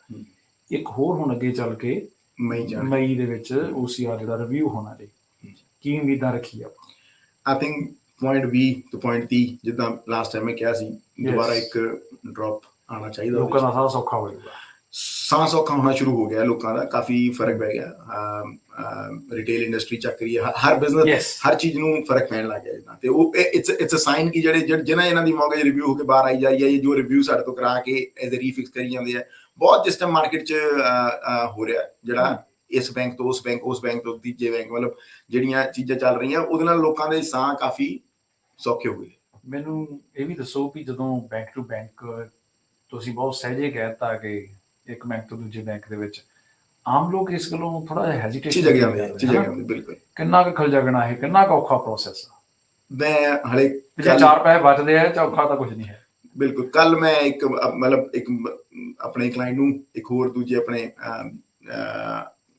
ਇੱਕ ਹੋਰ ਹੁਣ ਅੱਗੇ ਚੱਲ ਕੇ ਮੈਂ ਜਾਣ ਮਈ ਦੇ ਵਿੱਚ OCR ਜਿਹੜਾ ਰਿਵਿਊ ਹੋਣਾ ਜੀ। ਕੀ ਉਮੀਦਾਂ ਰੱਖੀ ਆ ਆਈ ਥਿੰਕ ਪੁਆਇੰਟ 20 ਤੋਂ ਪੁਆਇੰਟ 30 ਜਿੱਦਾਂ ਲਾਸਟ ਟਾਈਮ ਮੈਂ ਕਿਹਾ ਸੀ ਦੁਬਾਰਾ ਇੱਕ ਡ੍ਰੌਪ ਆਣਾ ਚਾਹੀਦਾ ਲੋਕਾਂ। ਦਾ ਸਾਰਾ ਸੌਖਾ ਹੋ ਜਾਊਗਾ ਸਾਹ ਸੌਖਾ ਹੋਣਾ ਸ਼ੁਰੂ ਹੋ ਗਿਆ ਲੋਕਾਂ ਦਾ ਕਾਫੀ ਫ਼ਰਕ ਪੈ ਗਿਆ। ਰਿਟੇਲ ਇੰਡਸਟਰੀ ਚੱਕ ਰਹੀ ਹੈ ਹਰ ਬਿਜ਼ਨਸ ਹਰ ਚੀਜ਼ ਨੂੰ ਫ਼ਰਕ ਪੈਣ ਲੱਗ ਗਿਆ ਜਿੱਦਾਂ। ਤੇ ਉਹ ਇਟਸ ਇਟਸ ਅ ਸਾਈਨ ਕਿ ਜਿਹੜੇ ਜਿਨ੍ਹਾਂ ਇਹਨਾਂ ਦੀ ਮੌਕੇ ਰਿਵਿਊ ਹੋ ਕੇ ਬਾਹਰ ਆਈ ਜਾਈ ਹੈ ਜਾਂ ਜੋ ਰਿਵਿਊ ਸਾਡੇ ਤੋਂ ਕਰਾ ਕੇ ਐਜ਼ ਅ ਰੀਫਿਕਸ ਕਰੀ ਜਾਂਦੇ ਆ। ਬਹੁਤ ਜਿਸ ਟਾਈਮ ਮਾਰਕੀਟ 'ਚ ਹੋ ਰਿਹਾ ਜਿਹੜਾ ਇਸ ਬੈਂਕ ਤੋਂ ਉਸ ਬੈਂਕ ਉਸ ਬੈਂਕ ਤੋਂ ਤੀਜੇ ਬੈਂਕ ਮਤਲਬ ਜਿਹੜੀਆਂ ਚੀਜ਼ਾਂ ਚੱਲ ਰਹੀਆਂ ਉਹਦੇ ਨਾਲ ਲੋਕਾਂ ਦੇ ਸਾਹ ਕਾਫੀ ਸੌਖੇ ਹੋ ਗਏ। ਮੈਨੂੰ ਇਹ ਵੀ ਦੱਸੋ ਵੀ ਜਦੋਂ ਬੈਂਕ ਟੂ ਬੈਂਕ ਤੁਸੀਂ ਬਹੁਤ ਸਹਿਜੇ ਕਹਿਤਾ ਕਿ ਇੱਕ ਬੈਂਕ ਤੋਂ ਦੂਜੇ ਬੈਂਕ ਦੇ ਵਿੱਚ। ਆਮ ਲੋਕ ਇਸ ਗੱਲੋਂ ਥੋੜਾ ਜਿਹਾ ਹੈਜ਼ਿਟੇਟ ਝਿਜਕ ਜਾਂਦੇ ਬਿਲਕੁਲ। ਕਿੰਨਾ ਕੁ ਖਲਜਗਣਾ ਹੈ ਕਿੰਨਾ ਕੁ ਔਖਾ ਪ੍ਰੋਸੈਸ ਆ? ਮੈਂ ਹਲੇ ਜੇ ਚਾਰ ਪੈਸੇ ਬਚਦੇ ਆ ਤਾਂ ਔਖਾ ਤਾਂ ਕੁਝ ਨਹੀਂ ਹੈ। ਬਿਲਕੁਲ ਕੱਲ ਮੈਂ ਇੱਕ ਮਤਲਬ ਇੱਕ ਆਪਣੇ ਕਲਾਇੰਟ ਨੂੰ ਇੱਕ ਹੋਰ ਦੂਜੇ ਆਪਣੇ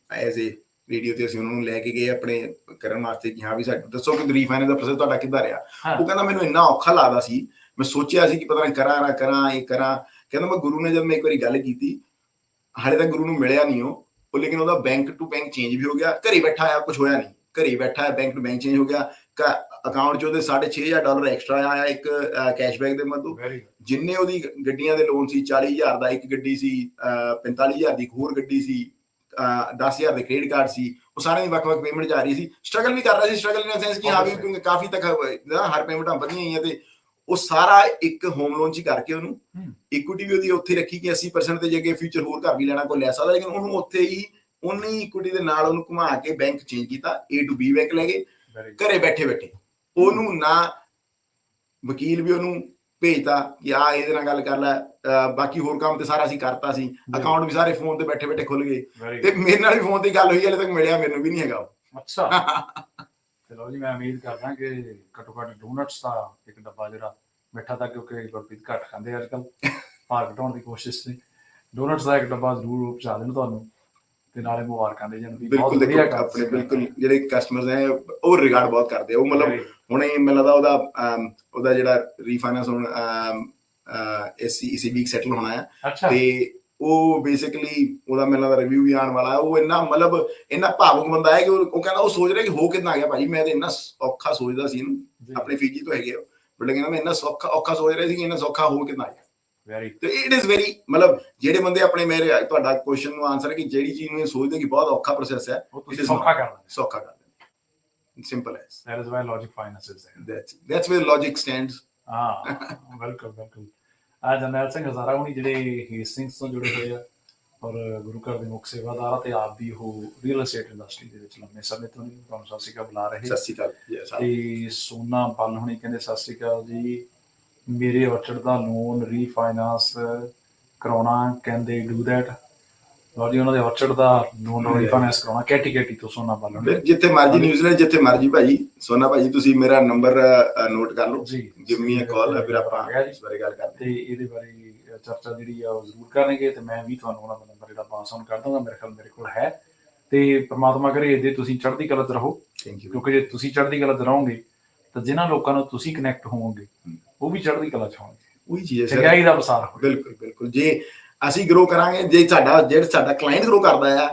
ਐਜ਼ ਏ ਰੇਡੀਓ ਤੇ ਅਸੀਂ ਉਹਨਾਂ ਨੂੰ ਲੈ ਕੇ ਗਏ ਆਪਣੇ ਕਰਨ ਵਾਸਤੇ ਕਿ ਹਾਂ ਵੀ ਸਾਡੇ ਦੱਸੋ ਕਿ ਰੀਫਾਈਨੈਂਸ ਦਾ ਪ੍ਰੋਸੈਸ ਤੁਹਾਡਾ ਕਿੱਦਾਂ ਰਿਹਾ। ਉਹ ਕਹਿੰਦਾ ਮੈਨੂੰ ਇੰਨਾ ਔਖਾ ਲੱਗਦਾ ਸੀ ਮੈਂ ਸੋਚਿਆ ਸੀ ਕਿ ਪਤਾ ਨਹੀਂ ਕਰਾਂ ਨਾ ਕਰਾਂ ਇਹ ਕਰਾਂ। ਕਹਿੰਦਾ ਮੈਂ ਗੁਰੂ ਨੇ ਜਦ ਮੈਂ ਇੱਕ ਵਾਰੀ ਗੱਲ ਕੀਤੀ ਹਾਲੇ ਤੱਕ ਗੁਰੂ ਨੂੰ ਮਿਲਿਆ ਨਹੀਂ ਉਹ। ਉਹ ਲੇਕਿਨ ਉਹਦਾ ਬੈਂਕ ਟੂ ਬੈਂਕ ਚੇਂਜ ਵੀ ਹੋ ਗਿਆ। ਘਰੇ ਬੈਠਾ ਆ ਕੁਝ ਹੋਇਆ ਨਹੀਂ। ਘਰੇ ਬੈਠਾ ਬੈਂਕ ਟੂ ਬੈਂਕ ਚੇਂਜ ਹੋ ਗਿਆ। ਅਕਾਊਂਟ 'ਚ ਉਹਦੇ 6000 ਡਾਲਰ ਐਕਸਟਰਾ ਆਇਆ ਇੱਕ ਕੈਸ਼ਬੈਕ ਦੇ ਵੈਰੀ ਜਿੰਨੇ ਉਹਦੀ ਗੱਡੀਆਂ ਦੇ ਲੋਨ ਸੀ 40000 ਦਾ ਇੱਕ ਗੱਡੀ ਸੀ ਅਹ 45000 ਦੀ ਇੱਕ ਹੋਰ ਗੱਡੀ ਸੀ ਅਹ 10000 ਦੇ ਕ੍ਰੈਡਿਟ ਕਾਰਡ ਸੀ। ਉਹ ਸਾਰਿਆਂ ਦੀ ਵੱਖ-ਵੱਖ ਪੇਮੈਂਟ ਜਾ ਰਹੀ ਸੀ। ਸਟਰਗਲ ਵੀ ਕਰ ਰਿਹਾ ਸੀ। ਸਟਰਗਲ ਇਨ ਸੈਂਸ ਕਿ ਹਾਂ ਵੀ ਕਾਫੀ ਤੱਕ ਹਰ ਪੇਮੈਂਟਾਂ ਵਧੀਆਂ ਹੋਈਆਂ ਤੇ ਉਹ ਸਾਰਾ ਇੱਕ ਹੋਮ ਲੋਨ ਚ ਹੀ ਕਰਕੇ ਉਹਨੂੰ। ਇਕੁਇਟੀ ਵੀ ਉਹਦੀ ਉੱਥੇ ਰੱਖੀ ਕਿ 80% ਤੇ ਜੇ ਫਿਊਚਰ ਹੋਰ ਘਰ ਵੀ ਲੈਣਾ ਕੋਈ ਲੈ ਸਕਦਾ ਲੇਕਿਨ ਉਹਨੂੰ ਉੱਥੇ ਹੀ ਉਨੀ ਇਕੁਇਟੀ ਦੇ ਨਾਲ ਉਹਨੂੰ ਘੁਮਾ ਕੇ ਬੈਂਕ ਚੇਂਜ ਕੀਤਾ A to B ਬੈਂਕ ਲੈ ਗਏ ਘਰੇ ਬੈਠੇ ਬੈਠੇ। ਉਹਨੂੰ ਨਾ ਵਕੀਲ ਵੀ ਉਹਨੂੰ ਭੇਜਤਾ ਕਿ ਆ ਇਹਦੇ ਨਾਲ ਗੱਲ ਕਰ ਲੈ ਬਾਕੀ ਹੋਰ ਕੰਮ ਤੇ ਸਾਰਾ ਅਸੀਂ ਕਰਤਾ ਸੀ। ਅਕਾਊਂਟ ਵੀ ਸਾਰੇ ਫੋਨ ਤੇ ਬੈਠੇ ਬੈਠੇ ਖੁੱਲ ਗਏ। ਤੇ ਮੇਰੇ ਨਾਲ ਵੀ ਫੋਨ ਤੇ ਗੱਲ ਹੋਈ ਹਲੇ ਤੱਕ ਮਿਲਿਆ ਮੈਨੂੰ ਵੀ ਨਹੀਂ ਹੈਗਾ ਉਹ। ਅੱਛਾ ਚਲੋ ਜੀ ਮੈਂ ਉਮੀਦ ਕਰਦਾ ਕਿ ਘੱਟੋ ਘੱਟ ਡੋਨਟਸ ਦਾ ਇੱਕ ਡੱਬਾ ਜਿਹੜਾ ਮਿੱਠਾ ਤਾਂ ਕਿਉਂਕਿ ਗੁਰਪ੍ਰੀਤ ਘੱਟ ਖਾਂਦੇ ਅੱਜ ਕੱਲ ਭਾਰ ਘਟਾਉਣ ਦੀ ਕੋਸ਼ਿਸ਼ ਸੀ। ਡੋਨਟਸ ਦਾ ਇੱਕ ਡੱਬਾ ਜ਼ਰੂਰ ਪਹੁੰਚਾ ਦੇਣ ਤੁਹਾਨੂੰ ਤੇ ਨਾਲੇ ਮੁਬਾਰਕਾਂ ਦੇ ਜਨ ਵੀ ਬਿਲਕੁਲ ਦੇਖੋ ਆਪਣੇ। ਬਿਲਕੁਲ ਜਿਹੜੇ ਕਸਟਮਰਸ ਹੈ ਉਹ ਰਿਗਾਰਡ ਬਹੁਤ ਕਰਦੇ ਉਹ ਮਤਲਬ ਹੁਣੇ ਮੈਨੂੰ ਲੱਗਦਾ ਉਹਦਾ ਉਹਦਾ ਜਿਹੜਾ ਰੀਫਾਈਨਾਂਸ ਹੁਣ ਐਸਸੀ ਈਸੀਬੀ ਸੈਟਲ ਹੋਣਾ ਹੈ ਤੇ ਉਹ ਬੇਸਿਕਲੀ ਉਹਦਾ ਮੈਨੂੰ ਲੱਗਦਾ ਰਿਵਿਊ ਵੀ ਆਉਣ ਵਾਲਾ ਹੈ। ਉਹ ਇੰਨਾ ਮਤਲਬ ਇੰਨਾ ਭਾਵੁਕ ਬੰਦਾ ਹੈ ਕਿ ਉਹ ਕਹਿੰਦਾ ਉਹ ਸੋਚ ਰਿਹਾ ਕਿ ਹੋ ਕਿੰਨਾ ਗਿਆ ਭਾਜੀ ਮੈਂ ਤੇ ਇੰਨਾ ਔਖਾ ਸੋਚਦਾ ਸੀ ਇਹਨੂੰ ਆਪਣੇ ਫੀਜੀ ਤੋਂ ਹੈਗੇ ਬਟ ਕਹਿੰਦਾ ਮੈਂ ਇੰਨਾ ਸੌਖਾ ਔਖਾ ਸੋਚ ਰਿਹਾ ਸੀ ਕਿ ਇੰਨਾ ਸੌਖਾ ਹੋ ਕਿੰਨਾ ਗਿਆ। ਵੈਰੀ ਤੇ ਇਟ ਇਜ਼ ਵੈਰੀ ਮਤਲਬ ਜਿਹੜੇ ਬੰਦੇ ਆਪਣੇ ਮੇਰੇ ਤੁਹਾਡਾ ਕੁਐਸਚਨ ਨੂੰ ਆਨਸਰ ਕਿ ਜਿਹੜੀ ਚੀਜ਼ ਨੂੰ ਸੋਚਦੇ ਕਿ ਬਹੁਤ ਔਖਾ ਪ੍ਰੋਸੈਸ ਹੈ ਉਹ ਤੁਸੀਂ ਸੌਖਾ ਕਰ ਦਿੰਦੇ। ਸੌਖਾ ਕਰ ਦਿੰਦੇ। Simple as that is why Logic Finance is there that's that's where logic stands ਹਾਂ ਬਿਲਕੁਲ ਬਿਲਕੁਲ ਆ ਜਰਨੈਲ ਸਿੰਘ ਹਜ਼ਾਰਾ ਹੁਣੀ ਜਿਹੜੇ ਹੇਸਟਿੰਗਸ ਤੋਂ ਜੁੜੇ ਹੋਏ ਆ ਔਰ ਗੁਰੂ ਘਰ ਦੇ ਮੁੱਖ ਸੇਵਾਦਾਰ ਤੇ ਆਪ ਵੀ ਉਹ ਰੀਅਲ ਏਸਟੇਟ ਇੰਡਸਟਰੀ ਦੇ ਵਿੱਚ ਲੰਮੇ ਸਮੇਂ ਤੋਂ ਨਹੀਂ ਤੁਹਾਨੂੰ ਸਤਿ ਸ਼੍ਰੀ ਅਕਾਲ ਬੁਲਾ ਰਹੇ ਸਤਿ ਸ਼੍ਰੀ ਅਕਾਲ ਤੇ ਸੋਨਾ ਪਲ ਹੁਣੀ ਕਹਿੰਦੇ ਸਤਿ ਸ਼੍ਰੀ ਅਕਾਲ ਜੀ। ਮੇਰੇ ਔਰਚਡ ਦਾ ਲੋਨ ਰੀਫਾਈਨਾਂਸ ਕਰਾਉਣਾ ਕਹਿੰਦੇ ਡੂ ਦੈਟ ਲਓ ਜੀ ਉਹਨਾਂ ਦੇ ਔਰਚਡ ਦਾ ਲੋਨ ਰੀਫਾਈਨਾਂਸ ਕਰਾਉਣਾ ਕੈਟੀ ਕੈਟੀ ਤੋਂ ਸੋਨਾ ਫਿਰ ਜਿੱਥੇ ਮਰਜ਼ੀ ਨਿਊਜ਼ੀਲੈਂਡ ਜਿੱਥੇ ਮਰਜ਼ੀ ਭਾਜੀ ਸੋਨਾ ਭਾਜੀ ਤੁਸੀਂ ਮੇਰਾ ਨੰਬਰ ਨੋਟ ਕਰ ਲਓ। ਜੀ। ਗਿਵ ਮੀ ਅ ਕਾਲ ਫਿਰ ਆਪਾਂ ਜੀ। ਇਸ ਬਾਰੇ ਗੱਲ ਕਰਦੇ ਤੇ ਇਹਦੇ ਬਾਰੇ ਚਰਚਾ ਜਿਹੜੀ ਆ ਉਹ ਜ਼ਰੂਰ ਕਰਾਂਗੇ ਤੇ ਮੈਂ ਵੀ ਤੁਹਾਨੂੰ ਉਹਨਾਂ ਦਾ ਨੰਬਰ ਜਿਹੜਾ ਪਾਸ ਆਨ ਕਰ ਦਾਂਗਾ ਮੇਰੇ ਖਿਆਲ ਮੇਰੇ ਕੋਲ ਹੈ। ਤੇ ਪ੍ਰਮਾਤਮਾ ਕਰੇ ਇਹਦੇ ਤੁਸੀਂ ਚੜ੍ਹਦੀ ਕਲਾ 'ਚ ਰਹੋ। ਥੈਂਕ ਯੂ ਕਿਉਂਕਿ ਜੇ ਤੁਸੀਂ ਚੜ੍ਹਦੀ ਕਲਾ 'ਚ ਰਹੋਗੇ ਤਾਂ ਜਿਨ੍ਹਾਂ ਲੋਕਾਂ ਨਾਲ ਤੁਸੀਂ ਕਨੈਕਟ ਹੋਵੋਗੇ ਉਹ ਵੀ ਚੜ੍ਹਦੀ ਕਲਾ 'ਚ ਹੋਣਗੇ। ਉਹੀ ਚੀਜ਼ ਹੈ ਸਰ ਚੰਗਿਆਈ ਦਾ ਪ੍ਰਸਾਰ ਬਿਲਕੁਲ ਬਿਲਕੁਲ। ਜੇ ਅਸੀਂ ਗਰੋ ਕਰਾਂਗੇ ਜੇ ਸਾਡਾ ਜਿਹੜਾ ਸਾਡਾ ਕਲਾਇੰਟ ਗਰੋ ਕਰਦਾ ਆ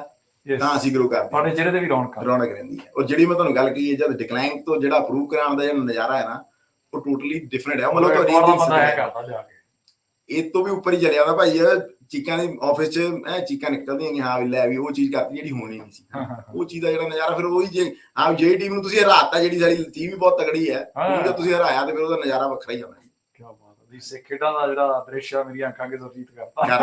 ਤਾਂ ਅਸੀਂ ਗਰੋ ਕਰਦੇ ਹਾਂ। ਤੁਹਾਡੇ ਚਿਹਰੇ ਤੇ ਵੀ ਰੌਣਕ ਆ। ਰੌਣਕ ਰਹਿੰਦੀ ਹੈ। ਔਰ ਜਿਹੜੀ ਮੈਂ ਤੁਹਾਨੂੰ ਗੱਲ ਕਹੀ ਹੈ ਜਦ ਡਿਕਲਾਈਨ ਤੋਂ ਜਿਹੜਾ ਅਪਰੂਵ ਕਰਾਉਣ ਦਾ ਜਿਹੜਾ ਨਜ਼ਾਰਾ ਹੈ ਨਾ ਉਹ ਟੋਟਲੀ ਡਿਫਰੈਂਟ ਹੈ। ਉਹ ਮਤਲਬ ਤੁਹਾਡਾ ਬੰਦਾ ਕਰਦਾ ਜਾ ਕੇ। ਇਹ ਤੋਂ ਵੀ ਉੱਪਰ ਹੀ ਚਲਿਆ ਜਾਂਦਾ ਭਾਈ ਇਹ ਚੀਕਾਂ ਦੇ ਆਫਿਸ 'ਚ ਐ ਚੀਕਾਂ ਨਿਕਲਦੀਆਂ ਕਿ ਹਾਂ ਵੀ ਲੈ ਵੀ ਉਹ ਚੀਜ਼ ਕਰਤੀ ਜਿਹੜੀ ਹੋਣੀ ਨਹੀਂ ਸੀ। ਹਾਂ, ਹਾਂ, ਹਾਂ। ਉਹ ਚੀਜ਼ ਦਾ ਜਿਹੜਾ ਨਜ਼ਾਰਾ ਫਿਰ ਉਹੀ ਜੇ ਆਪ ਜਿਹੜੀ ਟੀਮ ਨੂੰ ਤੁਸੀਂ ਹਰਾਤਾ ਜਿਹੜੀ ਸਾਡੀ ਟੀਮ ਵੀ ਬਹੁਤ ਤਗੜੀ ਹੈ ਹਾਂ। ਉਹ ਜੇ ਤੁਸੀਂ ਹਰਾਇਆ ਤੇ ਫਿਰ ਉਹਦਾ ਨਜ਼ਾਰਾ ਵੱਖਰਾ ਹੀ ਬਾਤ ਹੈ ਜੀ ਸੇ ਖੇਡਾਂ ਦਾ ਜਿਹੜਾ ਦ੍ਰਿਸ਼ ਆ ਮੇਰੀਆਂ ਅੱਖਾਂ ਅੱਗੇ ਜ਼ਰਜੀਤ ਕਰਤਾ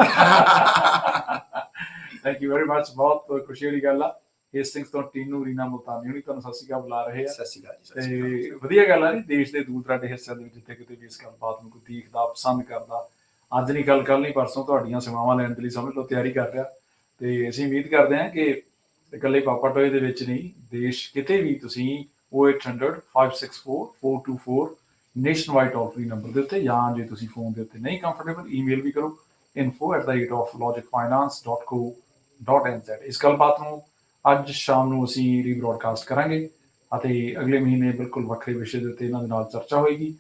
ਥੈਂਕ ਯੂ ਵੈਰੀ ਮੱਚ ਬਹੁਤ ਖੁਸ਼ੀ ਵਾਲੀ ਗੱਲ ਆ। ਹੇਸਟਿੰਗਸ ਤੋਂ ਟੀਨੂ ਰੀਨਾ ਮੁਲਤਾਨੀ ਹੁਣੀ ਤੁਹਾਨੂੰ ਸਤਿ ਸ਼੍ਰੀ ਅਕਾਲ ਬੁਲਾ ਰਹੇ ਆ। ਸਤਿ ਸ਼੍ਰੀ ਅਕਾਲ ਜੀ ਸਤਿ ਸ਼੍ਰੀ ਅਕਾਲ। ਤੇ ਵਧੀਆ ਗੱਲ ਆ ਜੀ ਦੇਸ਼ ਦੇ ਦੂਰ ਦਰਾਡੇ ਹਿੱਸਿਆਂ ਦੇ ਵਿੱਚ ਜਿੱਥੇ ਕਿਤੇ ਵੀ ਇਸ ਗੱਲਬਾਤ ਨੂੰ ਕੋਈ ਦੇਖਦਾ ਪਸੰਦ ਕਰਦਾ ਅੱਜ ਨਹੀਂ ਕੱਲ ਕੱਲ ਨਹੀਂ ਪਰਸੋਂ ਤੁਹਾਡੀਆਂ ਸੇਵਾਵਾਂ ਲੈਣ ਦੇ ਲਈ ਸਮਝ ਲਓ ਤਿਆਰੀ ਕਰ ਰਿਹਾ। ਤੇ ਅਸੀਂ ਉਮੀਦ ਕਰਦੇ ਹਾਂ ਕਿ ਇਕੱਲੇ ਪਾਪਾ ਟੋਏ ਦੇ ਵਿੱਚ ਨਹੀਂ ਦੇਸ਼ ਕਿਤੇ ਵੀ ਤੁਸੀਂ 0800 564 424 nationwide toll free number ਦੇ ਉੱਤੇ ਜਾਂ ਜੇ ਤੁਸੀਂ ਫੋਨ ਦੇ ਉੱਤੇ ਨਹੀਂ ਕੰਫਰਟੇਬਲ ਈਮੇਲ ਵੀ ਕਰੋ info@logicfinance.co.nz ਇਸ ਗੱਲਬਾਤ ਨੂੰ ਅੱਜ ਸ਼ਾਮ ਨੂੰ ਅਸੀਂ ਰੀਬ੍ਰੋਡਕਾਸਟ ਕਰਾਂਗੇ ਅਤੇ ਅਗਲੇ ਮਹੀਨੇ ਬਿਲਕੁਲ ਵੱਖਰੇ ਵਿਸ਼ੇ ਦੇ ਉੱਤੇ ਇਹਨਾਂ ਦੇ ਨਾਲ ਚਰਚਾ ਹੋਏਗੀ।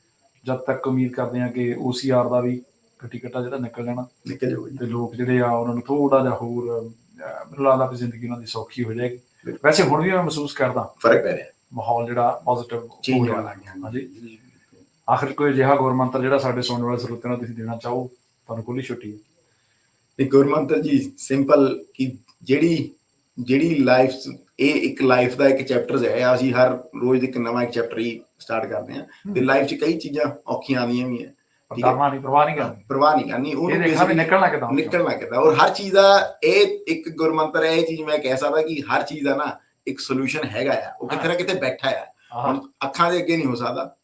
ਜਦ ਤੱਕ ਉਮੀਦ ਕਰਦੇ ਹਾਂ ਕਿ OCR ਦਾ ਵੀ ਕੱਟੀ ਕੱਟਾ ਜਿਹੜਾ ਨਿਕਲ ਜਾਣਾ ਨਿਕਲ ਜਾਓ ਜੀ। ਤੇ ਲੋਕ ਜਿਹੜੇ ਆ ਉਹਨਾਂ ਨੂੰ ਥੋੜਾ ਜਿਹਾ ਹੋਰ ਮੈਨੂੰ ਲੱਗਦਾ ਵੀ ਜ਼ਿੰਦਗੀ ਉਹਨਾਂ ਦੀ ਸੌਖੀ ਹੋ ਜਾਏਗੀ। ਵੈਸੇ ਹੁਣ ਵੀ ਮੈਂ ਮਹਿਸੂਸ ਕਰਦਾ ਫ਼ਰਕ ਪੈ ਰਿਹਾ। ਮਾਹੌਲ ਜਿਹੜਾ ਪੋਜ਼ਿਟਿਵ ਹੋ ਰਿਹਾ। ਹਾਂਜੀ। ਆਖਿਰ ਕੋਈ ਅਜਿਹਾ ਗੌਰਮੰਤਰ ਜਿਹੜਾ ਸਾਡੇ ਸੁਣਨ ਵਾਲੇ ਸਰੋਤਿਆਂ ਨੂੰ ਤੁਸੀਂ ਦੇਣਾ ਚਾਹੋ ਤੁਹਾਨੂੰ ਖੁੱਲੀ ਛੁੱਟੀ ਹੈ। ਤੇ ਗੁਰਮੰਤਰ ਜੀ ਸਿੰਪਲ ਕਿ ਜਿਹੜੀ ਜਿਹੜੀ ਲਾਈਫ ਇਹ ਇੱਕ ਲਾਈਫ ਦਾ ਇੱਕ ਚੈਪਟਰ ਹੈ ਅਸੀਂ ਹਰ ਰੋਜ਼ ਇੱਕ ਨਵਾਂ ਇੱਕ ਚੈਪਟਰ ਹੀ ਸਟਾਰਟ ਕਰਦੇ ਹਾਂ। ਤੇ ਲਾਈਫ 'ਚ ਕਈ ਚੀਜ਼ਾਂ ਔਖੀਆਂ ਆਉਂਦੀਆਂ ਵੀ ਹੈ। ਠੀਕ ਹੈ। ਕਰਨਾ ਨਹੀਂ ਪਰਵਾਹ ਨਹੀਂ ਕਰਨੀ। ਪਰਵਾਹ ਨਹੀਂ ਕਰਨੀ ਇਹ ਦੇਖਣਾ ਵੀ basically ਨਿਕਲਣਾ ਕਿਦਾਂ ਨਿਕਲਣਾ ਕਿੱਦਾਂ। ਔਰ ਹਰ ਚੀਜ਼ ਦਾ ਇਹ ਇੱਕ ਗੁਰਮੰਤਰ ਹੈ ਇਹ ਚੀਜ਼ ਮੈਂ ਕਹਿ ਸਕਦਾ ਕਿ ਹਰ ਚੀਜ਼ ਦਾ ਨਾ ਇੱਕ ਸੋਲੂਸ਼ਨ ਹੈਗਾ ਆ। ਉਹ ਕਿਤੇ ਨਾ ਕਿਤੇ ਬੈਠਾ ਆ। ਹੁਣ ਅੱਖਾਂ ਦੇ ਅੱਗੇ ਨਹੀਂ ਹੋ ਸਕਦਾ।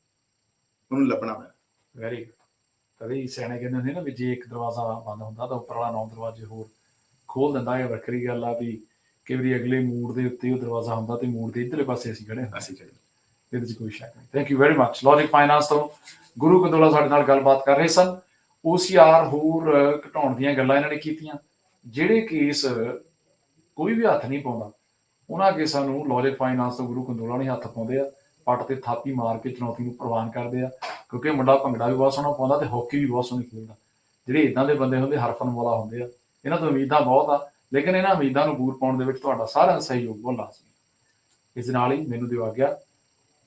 ਉਹਨੂੰ ਲੱਭਣਾ ਪੈਣਾ ਵੈਰੀ ਕਦੇ ਸਿਆਣੇ ਕਹਿੰਦੇ ਹੁੰਦੇ ਨਾ ਵੀ ਜੇ ਇੱਕ ਦਰਵਾਜ਼ਾ ਬੰਦ ਹੁੰਦਾ ਤਾਂ ਉੱਪਰਲਾ ਨੌ ਦਰਵਾਜ਼ੇ ਹੋਰ ਖੋਲ ਦਿੰਦਾ ਇਹ ਵੱਖਰੀ ਗੱਲ ਆ ਵੀ ਕਿ ਵੀ ਅਗਲੇ ਮੂਡ ਦੇ ਉੱਤੇ ਉਹ ਦਰਵਾਜ਼ਾ ਹੁੰਦਾ ਤੇ ਮੂਡ ਦੇ ਇਧਰਲੇ ਪਾਸੇ ਅਸੀਂ ਖੜੇ ਹੁੰਦੇ ਅਸੀਂ ਕਰੀਏ ਇਹਦੇ 'ਚ ਕੋਈ ਸ਼ੱਕ ਨਹੀਂ। Thank you very much Logic Finance ਤੋਂ ਗੁਰੂ ਕੰਦੋਲਾ ਸਾਡੇ ਨਾਲ ਗੱਲਬਾਤ ਕਰ ਰਹੇ ਸਨ। OCR ਹੋਰ ਘਟਾਉਣ ਦੀਆਂ ਗੱਲਾਂ ਇਹਨਾਂ ਨੇ ਕੀਤੀਆਂ। ਜਿਹੜੇ ਕੇਸ ਕੋਈ ਵੀ ਹੱਥ ਨਹੀਂ ਪਾਉਂਦਾ ਉਹਨਾਂ ਅੱਗੇ ਸਾਨੂੰ ਲੌਜਿਕ ਫਾਈਨਾਂਸ ਤੋਂ ਗੁਰੂ ਕੰਦੋਲਾ ਨਹੀਂ ਹੱਥ ਪਾਉਂਦੇ ਆ। ਪੱਟ ਤੇ ਥਾਪੀ ਮਾਰ ਕੇ ਚੁਣੌਤੀ ਨੂੰ ਪ੍ਰਵਾਨ ਕਰਦੇ ਆ ਕਿਉਂਕਿ ਮੁੰਡਾ ਭੰਗੜਾ ਵੀ ਬਹੁਤ ਸੋਹਣਾ ਪਾਉਂਦਾ ਤੇ ਹਾਕੀ ਵੀ ਬਹੁਤ ਸੋਹਣੀ ਖੇਡਦਾ। ਜਿਹੜੇ ਇਦਾਂ ਦੇ ਬੰਦੇ ਹੁੰਦੇ ਹਰਫਨ ਵਾਲਾ ਹੁੰਦੇ ਆ ਇਹਨਾਂ ਤੋਂ ਉਮੀਦਾਂ ਬਹੁਤ ਆ ਲੇਕਿਨ ਇਹਨਾਂ ਉਮੀਦਾਂ ਨੂੰ ਪੂਰ ਪਾਉਣ ਦੇ ਵਿੱਚ ਤੁਹਾਡਾ ਸਾਰਿਆਂ ਦਾ ਸਹਿਯੋਗ ਬਹੁਤ ਲਾਜ਼ਮੀ ਇਸ ਨਾਲ ਹੀ ਮੈਨੂੰ ਦਿਵਾ ਗਿਆ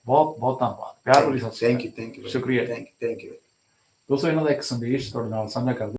ਬਹੁਤ ਬਹੁਤ ਧੰਨਵਾਦ। ਪਿਆਰ ਭਰੀ ਸਤਿ ਸ਼੍ਰੀ ਥੈਂਕ ਅਕਾਲ ਯੂ ਥੈਂਕ ਯੂ ਸ਼ੁਕਰੀਆ। ਥੈਂਕ ਯੂ ਥੈਂਕ ਯੂ ਦੋਸਤੋ ਇਹਨਾਂ ਦਾ ਇੱਕ ਸੰਦੇਸ਼ ਤੁਹਾਡੇ ਨਾਲ ਸਾਂਝਾ ਕਰਦੇ